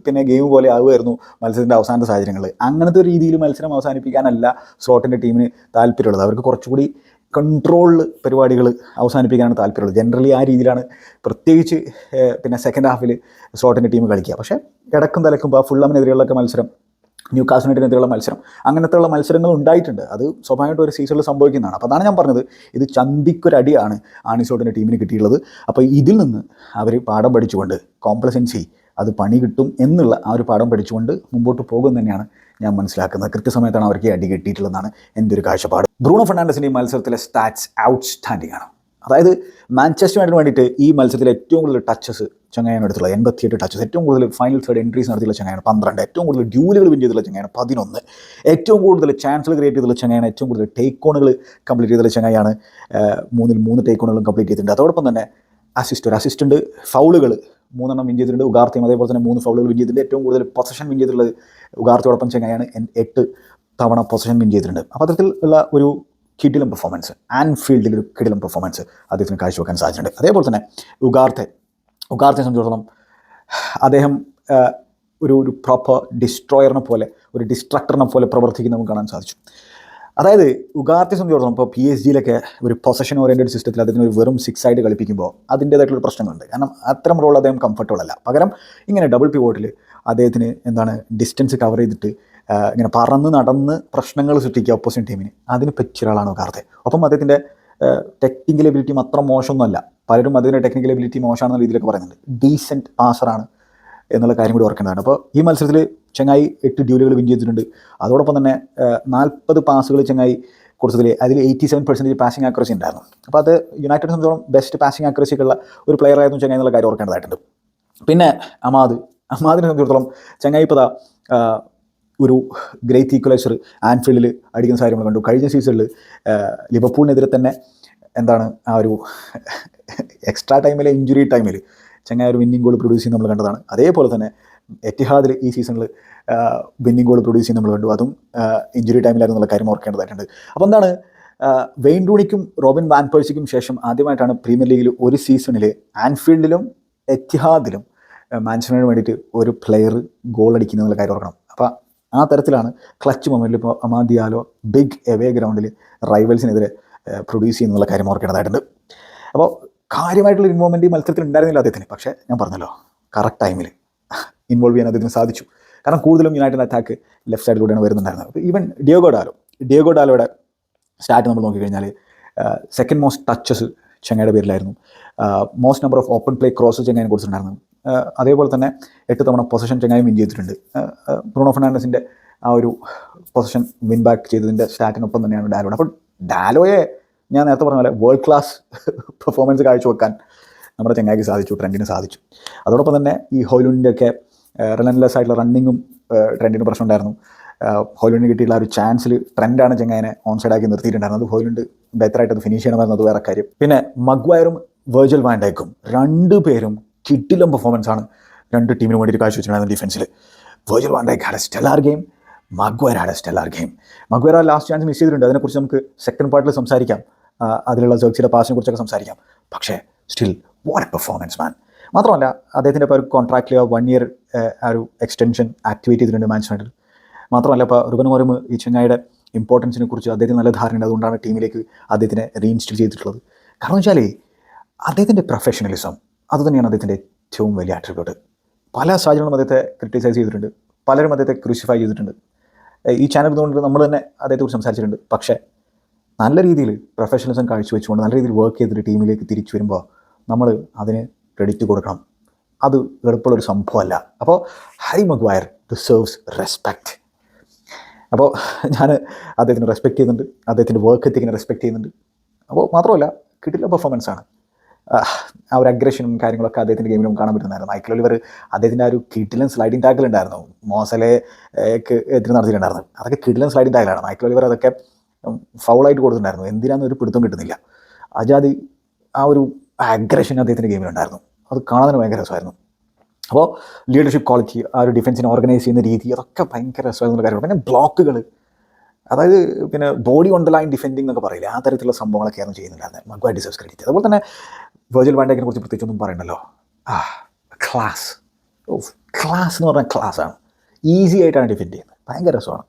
പിന്നെ ഗെയിം പോലെ ആവുമായിരുന്നു മത്സരത്തിന്റെ അവസാനത്തെ സാഹചര്യങ്ങൾ. അങ്ങനത്തെ ഒരു രീതിയിൽ മത്സരം അവസാനിപ്പിക്കാനല്ല സ്ലോട്ടിന്റെ ടീമിന് താല്പര്യമുള്ളത്. അവർക്ക് കുറച്ചുകൂടി കൺട്രോളിൽ പരിപാടികൾ അവസാനിപ്പിക്കാനാണ് താല്പര്യമുള്ളത്. ജനറലി ആ രീതിയിലാണ് പ്രത്യേകിച്ച് പിന്നെ സെക്കൻഡ് ഹാഫിൽ സ്ലോട്ടിന്റെ ടീം കളിക്കുക. പക്ഷേ ഇടക്കും തലക്കുമ്പോൾ ആ ഫുള്ളമിനെതിരെയുള്ളൊക്കെ മത്സരം ന്യൂ കാസിനെതിരെയുള്ള മത്സരം അങ്ങനത്തെ ഉള്ള മത്സരങ്ങൾ ഉണ്ടായിട്ടുണ്ട്. അത് സ്വാഭാവികമായിട്ടും ഒരു സീസണിൽ സംഭവിക്കുന്നതാണ്. അപ്പോൾ അതാണ് ഞാൻ പറഞ്ഞത്. ഇത് ചന്തിക്കൊരടിയാണ് ആണിസോട്ടിന്റെ ടീമിന് കിട്ടിയിട്ടുള്ളത്. അപ്പോൾ ഇതിൽ നിന്ന് അവർ പാഠം പഠിച്ചുകൊണ്ട് കോംപ്ലസൻസി അത് പണി കിട്ടും എന്നുള്ള ആ ഒരു പാഠം പഠിച്ചുകൊണ്ട് മുമ്പോട്ട് പോകും തന്നെയാണ് ഞാൻ മനസ്സിലാക്കുന്നത് കൃത്യസമയത്താണ് അവർക്ക് അടി കിട്ടിയിട്ടുള്ളതാണ് എന്റെ ഒരു കാഴ്ചപ്പാട്. ബ്രൂണോ ഫെർണാണ്ടസിന്റെ ഈ മത്സരത്തിലെ സ്റ്റാറ്റ്സ് ഔട്ട്സ്റ്റാൻഡിംഗ് ആണ്. അതായത് മാഞ്ചസ്റ്റർ യുണൈറ്റഡിന് വേണ്ടിയിട്ട് ഈ മത്സരത്തിൽ ഏറ്റവും കൂടുതൽ ടച്ചസ് ചങ്ങായാണ് എടുത്തുള്ള എൺപത്തിയെട്ട് ടച്ചസ് ഏറ്റവും കൂടുതൽ ഫൈനൽ തേർഡ് എൻട്രീസ് നടത്തിയുള്ള ചങ്ങായാണ് പന്ത്രണ്ട് ഏറ്റവും കൂടുതൽ ഡ്യൂലുകൾ വിൻ ചെയ്തിട്ടുള്ള ചങ്ങായാണ് പതിനൊന്ന് ഏറ്റവും കൂടുതൽ ചാൻസുകൾ ക്രിയേറ്റ് ചെയ്തിട്ടുള്ള ചങ്ങായാണ് ഏറ്റവും കൂടുതൽ ടേക്ക് ഓണുകൾ കംപ്ലീറ്റ് ചെയ്തിട്ടുള്ള ചങ്ങായാണ് മൂന്നിൽ മൂന്ന് ടേക്ക് ഓണുകളും കംപ്ലീറ്റ് ചെയ്തിട്ടുണ്ട്. അതോടൊപ്പം തന്നെ അസിസ്റ്റ് ഒരു അസിസ്റ്റന്റ് ഫൗളുകൾ മൂന്നെണ്ണം വിൻ ചെയ്തിട്ടുണ്ട്. ഉഗാർത്തിയും അതേപോലെ തന്നെ മൂന്ന് ഫൗളുകൾ വിൻ ചെയ്തിട്ടുണ്ട്. ഏറ്റവും കൂടുതൽ പൊസഷൻ വിൻ ചെയ്തിട്ടുള്ളത് ഉഗാർത്തിയോടൊപ്പം ചെങ്ങായാണ് എട്ട് തവണ പൊസഷൻ വിൻ ചെയ്തിട്ടുണ്ട്. അപ്പോൾ അത്തരത്തിലുള്ള ഒരു കിടിലം പെർഫോമൻസ് ആൻഫീൽഡിൽ ഒരു കിടിലം പെർഫോമൻസ് അദ്ദേഹത്തിന് കാഴ്ചവെക്കാൻ സാധിച്ചിട്ടുണ്ട്. അതേപോലെ തന്നെ ഉഗാർത്തെ ഉഗാർത്തെ സംബന്ധിച്ചിടത്തോളം അദ്ദേഹം ഒരു ഒരു പ്രോപ്പർ ഡിസ്ട്രോയറിനെ പോലെ ഒരു ഡിസ്ട്രക്ടറിനെ പോലെ പ്രവർത്തിക്കുന്ന നമുക്ക് കാണാൻ സാധിച്ചു. അതായത് ഉഗാർത്തി സംബന്ധിച്ചിടത്തോളം ഇപ്പോൾ പി എസ് ജിയിലൊക്കെ ഒരു പൊസഷൻ ഓറിയന്റഡ് സിസ്റ്റത്തിൽ അദ്ദേഹത്തിന് ഒരു വെറും സിക്സ് ആയിട്ട് കളിപ്പിക്കുമ്പോൾ അതിന്റേതായിട്ടുള്ള പ്രശ്നങ്ങളുണ്ട്. കാരണം അത്തരം റോൾ അദ്ദേഹം കംഫർട്ടബിൾ അല്ല. പകരം ഇങ്ങനെ ഡബിൾ പിവോട്ടിൽ അദ്ദേഹത്തിന് എന്താണ് ഡിസ്റ്റൻസ് കവർ ചെയ്തിട്ട് ഇങ്ങനെ പറന്ന് നടന്ന് പ്രശ്നങ്ങൾ സൃഷ്ടിക്കുക ഓപ്പോസിറ്റ് ടീമിന് അതിന് പറ്റിയ ഒരാളാണ് ഉഗാർത്തെ. ഒപ്പം അദ്ദേഹത്തിന്റെ ടെക്നിക്കൽ എബിലിറ്റി മാത്രം മോശമൊന്നുമല്ല. പലരും അതിന്റെ ടെക്നിക്കൽ എബിലിറ്റി മോശമാണെന്ന രീതിയിലൊക്കെ പറയുന്നുണ്ട്. ഡീസന്റ് പാസറാണ് എന്നുള്ള കാര്യം കൂടി ഓർക്കേണ്ടതാണ്. അപ്പോൾ ഈ മത്സരത്തിൽ ചെങ്ങായി എട്ട് ഡ്യൂലുകൾ വിൻ ചെയ്തിട്ടുണ്ട്. അതോടൊപ്പം തന്നെ നാൽപ്പത് പാസുകൾ ചെങ്ങായി കൊടുത്തതിൽ അതിൽ eighty seven percentage passing accuracy ഉണ്ടായിരുന്നു. അപ്പോൾ അത് യുണൈറ്റഡ് സംബന്ധിച്ചോളം ബെസ്റ്റ് പാസിംഗ് ആക്യുറസി ഉള്ള ഒരു പ്ലെയർ ആയിരുന്നു ചെങ്ങായി എന്നുള്ള കാര്യം ഓർക്കേണ്ടതായിട്ടുണ്ട്. പിന്നെ അമാദ്. അമാദിനെ സംബന്ധിച്ചിടത്തോളം ചെങ്ങായി ഇപ്പോൾ ഒരു ഗ്രേറ്റ് ഈക്വലൈസർ ആൻഫീൽഡിൽ അടിക്കുന്ന സാഹചര്യം നമ്മൾ കണ്ടു. കഴിഞ്ഞ സീസണിൽ ലിവർപൂളിനെതിരെ തന്നെ എന്താണ് ആ ഒരു എക്സ്ട്രാ ടൈമിലെ ഇഞ്ചുറി ടൈമിൽ ചങ്ങായി ഒരു വിന്നിംഗ് ഗോൾ പ്രൊഡ്യൂസ് ചെയ്യുന്ന നമ്മൾ കണ്ടതാണ്. അതേപോലെ തന്നെ എറ്റിഹാദിൽ ഈ സീസണിൽ വിന്നിംഗ് ഗോൾ പ്രൊഡ്യൂസ് ചെയ്യുന്ന നമ്മൾ കണ്ടു. അതും ഇഞ്ചുറി ടൈമിലായിരുന്നുള്ള കാര്യം ഓർക്കേണ്ടതായിട്ടുണ്ട്. അപ്പോൾ എന്താണ് വെയിൻ റൂണിക്കും റോബിൻ വാൻ പേഴ്സിക്കും ശേഷം ആദ്യമായിട്ടാണ് പ്രീമിയർ ലീഗിൽ ഒരു സീസണിൽ ആൻഫീൽഡിലും എറ്റിഹാദിലും മാൻച്ചസ്റ്ററിന് വേണ്ടിയിട്ട് ഒരു പ്ലെയർ ഗോൾ അടിക്കുന്നതിനുള്ള കാര്യം ഓർക്കണം. അപ്പോൾ ആ തരത്തിലാണ് ക്ലച്ച് മൊമെന്റിൽ ഇപ്പോൾ അമാദിയാലോ ബിഗ് എവേ ഗ്രൗണ്ടിൽ റൈവൽസിനെതിരെ പ്രൊഡ്യൂസ് ചെയ്യുന്നുള്ള കാര്യം ഓർക്കേണ്ടതായിട്ടുണ്ട്. അപ്പോൾ കാര്യമായിട്ടുള്ള ഇൻവോൾവ്മെന്റ് ഈ മത്സരത്തിൽ ഉണ്ടായിരുന്നില്ല അദ്ദേഹത്തിന്. പക്ഷേ ഞാൻ പറഞ്ഞല്ലോ കറക്റ്റ് ടൈമിൽ ഇൻവോൾവ് ചെയ്യാൻ അദ്ദേഹത്തിന് സാധിച്ചു. കാരണം കൂടുതലും യുണൈറ്റഡ് അറ്റാക്ക് ലെഫ്റ്റ് സൈഡിലൂടെയാണ് വരുന്നുണ്ടായിരുന്നത്. അപ്പോൾ ഈവൻ ഡിയോഗോ ഡാലോ ഡിയോഗോ ഡാലോയുടെ സ്റ്റാറ്റ് നമ്മൾ നോക്കിക്കഴിഞ്ഞാൽ സെക്കൻഡ് മോസ്റ്റ് ടച്ചസ് ചെങ്ങയുടെ പേരിലായിരുന്നു. Most number of open play cross ചെങ്ങായിനെ കൊടുത്തിട്ടുണ്ടായിരുന്നു. അതേപോലെ തന്നെ എട്ട് തവണ പൊസിഷൻ ചെങ്ങായും വിൻ ചെയ്തിട്ടുണ്ട്. ബ്രൂണോ ഫെർണാണ്ടസിന്റെ ആ ഒരു പൊസിഷൻ വിൻ ബാക്ക് ചെയ്തതിന്റെ സ്റ്റാറ്റിനൊപ്പം തന്നെയാണ് ഡാലോയുടെ. അപ്പോൾ ഡാലോയെ ഞാൻ നേരത്തെ പറഞ്ഞ പോലെ വേൾഡ് ക്ലാസ് പെർഫോമൻസ് കാഴ്ചവെക്കാൻ നമ്മുടെ ചങ്ങായിക്ക് സാധിച്ചു ട്രെൻഡിന് സാധിച്ചു. അതോടൊപ്പം തന്നെ ഈ ഹോയിലുണ്ടിന്റെ ഒക്കെ റിലൻലെസ് ആയിട്ടുള്ള റണ്ണിങ്ങും ട്രെൻഡിന് പ്രശ്നം ഉണ്ടായിരുന്നു. ഹോയിലുണ്ടിന് കിട്ടിയിട്ടുള്ള ഒരു ചാൻസിൽ ട്രെൻഡാണ് ചെങ്ങായനെ ഓൺ സൈഡാക്കി നിർത്തിയിട്ടുണ്ടായിരുന്നത്. ഹോലുണ്ട് ബെറ്ററായിട്ട് അത് ഫിനിഷ് ചെയ്യണമായിരുന്നു അത് വേറെ കാര്യം. പിന്നെ മഗ്വയറും വേർജൽ വാൻഡേക്കും രണ്ട് പേരും കിട്ടിലും പെർഫോമൻസ് ആണ് രണ്ട് ടീമിന് വേണ്ടിയിട്ട് കാഴ്ചവെച്ചിട്ടുണ്ടായിരുന്നത് ഡിഫൻസിൽ Virgil van Dijk had a stellar game Maguire had stellar game Maguire last chance miss ചെയ്തിട്ടുണ്ട്. അതിനെക്കുറിച്ച് നമുക്ക് സെക്കൻഡ് പാർട്ടിൽ സംസാരിക്കാം. അതിലുള്ള ജോക്സിയുടെ പാസിനെ കുറിച്ചൊക്കെ സംസാരിക്കാം. പക്ഷേ still what a performance man മാത്രമല്ല അദ്ദേഹത്തിന്റെ ഇപ്പോൾ ഒരു കോൺട്രാക്റ്റിൽ വൺ ഇയർ ആ ഒരു എക്സ്റ്റൻഷൻ ആക്ടിവേറ്റ് ചെയ്തിട്ടുണ്ട് മാൻസ്റ്റാൻഡിൽ മാത്രമല്ല ഇപ്പോൾ റുബൻ മോറിം ഈ ചെങ്ങായിയുടെ ഇമ്പോർട്ടൻസിനെ കുറിച്ച് അദ്ദേഹത്തിന് നല്ല ധാരണയുണ്ട്. അതുകൊണ്ടാണ് ടീമിലേക്ക് അദ്ദേഹത്തിനെ റീഇൻസ്റ്റിൽ ചെയ്തിട്ടുള്ളത്. കാരണം വെച്ചാൽ അദ്ദേഹത്തിന്റെ പ്രൊഫഷണലിസം അതുതന്നെയാണ് അദ്ദേഹത്തിന്റെ ഏറ്റവും വലിയ ആട്രിബ്യൂട്ട് പല സാഹചര്യങ്ങളും അദ്ദേഹത്തെ ക്രിട്ടിസൈസ് ചെയ്തിട്ടുണ്ട്. പലരും അദ്ദേഹത്തെ ക്രൂസിഫൈ ചെയ്തിട്ടുണ്ട്. ഈ ചാനൽ കൊണ്ട് നമ്മൾ തന്നെ അദ്ദേഹത്തെക്കുറിച്ച് സംസാരിച്ചിട്ടുണ്ട്. പക്ഷേ നല്ല രീതിയിൽ പ്രൊഫഷണലിസം കാഴ്ചവെച്ചുകൊണ്ട് നല്ല രീതിയിൽ വർക്ക് ചെയ്തിട്ട് ടീമിലേക്ക് തിരിച്ചു വരുമ്പോൾ നമ്മൾ അതിന് ക്രെഡിറ്റ് കൊടുക്കണം. അത് എളുപ്പമുള്ളൊരു സംഭവമല്ല. അപ്പോൾ ഹാരി മഗ്വയർ ഡിസേർവ്സ് റെസ്പെക്റ്റ് അപ്പോൾ ഞാൻ അദ്ദേഹത്തിന് റെസ്പെക്റ്റ് ചെയ്യുന്നുണ്ട്. അദ്ദേഹത്തിന്റെ വർക്ക് എത്തിക്കിനെ റെസ്പെക്റ്റ് ചെയ്യുന്നുണ്ട്. അപ്പോൾ മാത്രമല്ല കിട്ടില്ല പെർഫോമൻസ് ആണ്. ആ ഒരു അഗ്രഷനും കാര്യങ്ങളൊക്കെ അദ്ദേഹത്തിന്റെ ഗെയിമിലും കാണാൻ പറ്റുന്നതായിരുന്നു. മൈക്കിൾ ഒലിവർ അദ്ദേഹത്തിന്റെ ആ ഒരു കിഡിലൻ സ്ലൈഡിങ് ടാക്കിൽ ഉണ്ടായിരുന്നു. മോസലേക്ക് എതിര് നടത്തിയിട്ടുണ്ടായിരുന്നു. അതൊക്കെ കിഡിലൻ സ്ലൈഡിങ് ടാക്കിലാണ് മൈക്കിൾ ഒലിവർ അതൊക്കെ ഫൗളായിട്ട് കൊടുത്തിട്ടുണ്ടായിരുന്നു. എന്തിനാന്ന് ഒരു പിടുത്തം കിട്ടുന്നില്ല. അജാതി ആ ഒരു അഗ്രഷൻ അദ്ദേഹത്തിന്റെ ഗെയിമിലുണ്ടായിരുന്നു അത് കാണാൻ ഭയങ്കര രസമായിരുന്നു. അപ്പോൾ ലീഡർഷിപ്പ് ക്വാളിറ്റി ആ ഒരു ഡിഫൻസിനെ ഓർഗനൈസ് ചെയ്യുന്ന രീതി അതൊക്കെ ഭയങ്കര രസമായിരുന്ന കാര്യമാണ്. പിന്നെ ബ്ലോക്കുകൾ അതായത് പിന്നെ body on the line defending എന്നൊക്കെ പറയില്ല ആ തരത്തിലുള്ള സംഭവങ്ങളൊക്കെയാണ് ചെയ്യുന്നുണ്ടായിരുന്നത് മഗ്വാ ഡിസേവ്സ് ക്രെഡിറ്റ് അതുപോലെ തന്നെ വെർജൽ വാൻഡേക്കിനെ കുറിച്ച് പ്രത്യേകിച്ചൊന്നും പറയണ്ടല്ലോ. ആ ക്ലാസ് ക്ലാസ് എന്ന് പറഞ്ഞാൽ ക്ലാസ്സാണ് ഈസി ആയിട്ടാണ് ഡിഫെൻഡ് ചെയ്യുന്നത്. ഭയങ്കര രസമാണ്.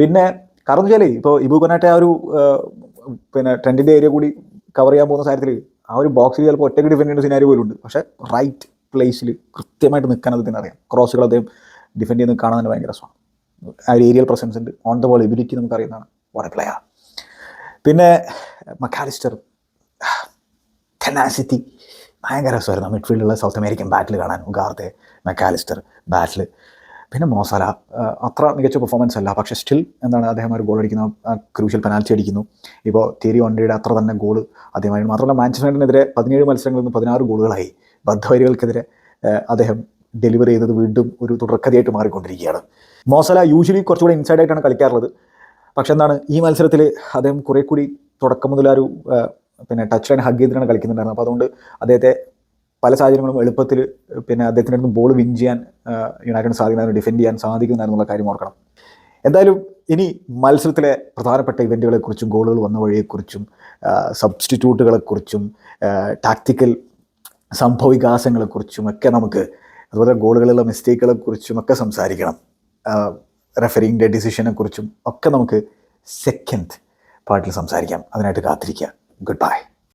പിന്നെ കാരണം വെച്ചാൽ ഇപ്പോൾ ഇബു ആ ഒരു പിന്നെ ട്രെൻഡിന്റെ ഏരിയ കൂടി കവർ ചെയ്യാൻ പോകുന്ന സാഹചര്യത്തിൽ ആ ഒരു ബോക്സിൽ ചിലപ്പോൾ ഒറ്റയ്ക്ക് ഡിഫെൻഡ് ചെയ്യുന്ന സിനാരി പോലും ഉണ്ട് പക്ഷേ റൈറ്റ് പ്ലേസിൽ കൃത്യമായിട്ട് നിൽക്കാൻ അദ്ദേഹത്തിന് അറിയാം. ക്രോസുകൾ അദ്ദേഹം ഡിഫെൻഡ് ചെയ്യുന്നത് കാണാൻ തന്നെ ഭയങ്കര രസമാണ്. ആ ഒരു ഏരിയൽ പ്രസൻസ് ഉണ്ട്. ഓൺ ദ ബോൾ എബിലിറ്റി നമുക്കറിയുന്നതാണ് വളരെ പ്ലെയർ പിന്നെ മക്കാലിസ്റ്റർ ടെനാസിറ്റി ഭയങ്കര രസമായിരുന്നു. മിഡ്ഫീൽഡുള്ള സൗത്ത് അമേരിക്കൻ ബാറ്റിൽ കാണാൻ ഉഗാർത്തെ മെക്കാലിസ്റ്റർ ബാറ്റിൽ പിന്നെ മോസല അത്ര മികച്ച പെർഫോമൻസ് അല്ല. പക്ഷേ സ്റ്റിൽ എന്താണ് അദ്ദേഹം ഒരു ഗോൾ അടിക്കുന്നു ക്രൂഷ്യൽ പെനാൽറ്റി അടിക്കുന്നു. ഇപ്പോൾ തിരി വണ്ടിയുടെ അത്ര തന്നെ ഗോൾ അദ്ദേഹമായി മാത്രമല്ല മാഞ്ചസ്റ്റർ പതിനേഴ് മത്സരങ്ങളിൽ നിന്ന് പതിനാറ് ഗോളുകളായി ബദ്ധവരികൾക്കെതിരെ അദ്ദേഹം ഡെലിവർ ചെയ്തത് വീണ്ടും ഒരു തുടർക്കഥയായിട്ട് മാറിക്കൊണ്ടിരിക്കുകയാണ്. മോസല യൂഷ്വലി കുറച്ചുകൂടി ഇൻസൈഡ് ആയിട്ടാണ് കളിക്കാറുള്ളത്. പക്ഷെ എന്താണ് ഈ മത്സരത്തിൽ അദ്ദേഹം കുറേ കൂടി തുടക്കം മുതൽ പിന്നെ ടച്ച് ആൻഡ് ഹഗ് ചെയ്തിട്ടാണ് കളിക്കുന്നുണ്ടായിരുന്നത്. അപ്പോൾ അതുകൊണ്ട് അദ്ദേഹത്തെ പല സാഹചര്യങ്ങളും എളുപ്പത്തിൽ പിന്നെ അദ്ദേഹത്തിന്റെ അടുത്ത് ബോൾ വിൻ ചെയ്യാൻ യുണൈറ്റഡ് സാധിക്കുന്ന സാധിക്കുന്നതായിരുന്നു ഡിഫെൻഡ് ചെയ്യാൻ സാധിക്കുന്നതായിരുന്നുള്ള കാര്യം ഓർക്കണം. എന്തായാലും ഇനി മത്സരത്തിലെ പ്രധാനപ്പെട്ട ഇവന്റുകളെക്കുറിച്ചും ഗോളുകൾ വന്ന വഴിയെക്കുറിച്ചും സബ്സ്റ്റിറ്റ്യൂട്ടുകളെക്കുറിച്ചും ടാക്റ്റിക്കൽ സംഭവവികാസങ്ങളെക്കുറിച്ചും ഒക്കെ നമുക്ക് അതുപോലെ ഗോളുകളിലുള്ള മിസ്റ്റേക്കുകളെക്കുറിച്ചും ഒക്കെ സംസാരിക്കണം. റെഫറിങ്ങിന്റെ ഡിസിഷനെക്കുറിച്ചും ഒക്കെ നമുക്ക് സെക്കൻഡ് പാർട്ടിൽ സംസാരിക്കാം. അതിനായിട്ട് കാത്തിരിക്കുക. Good bye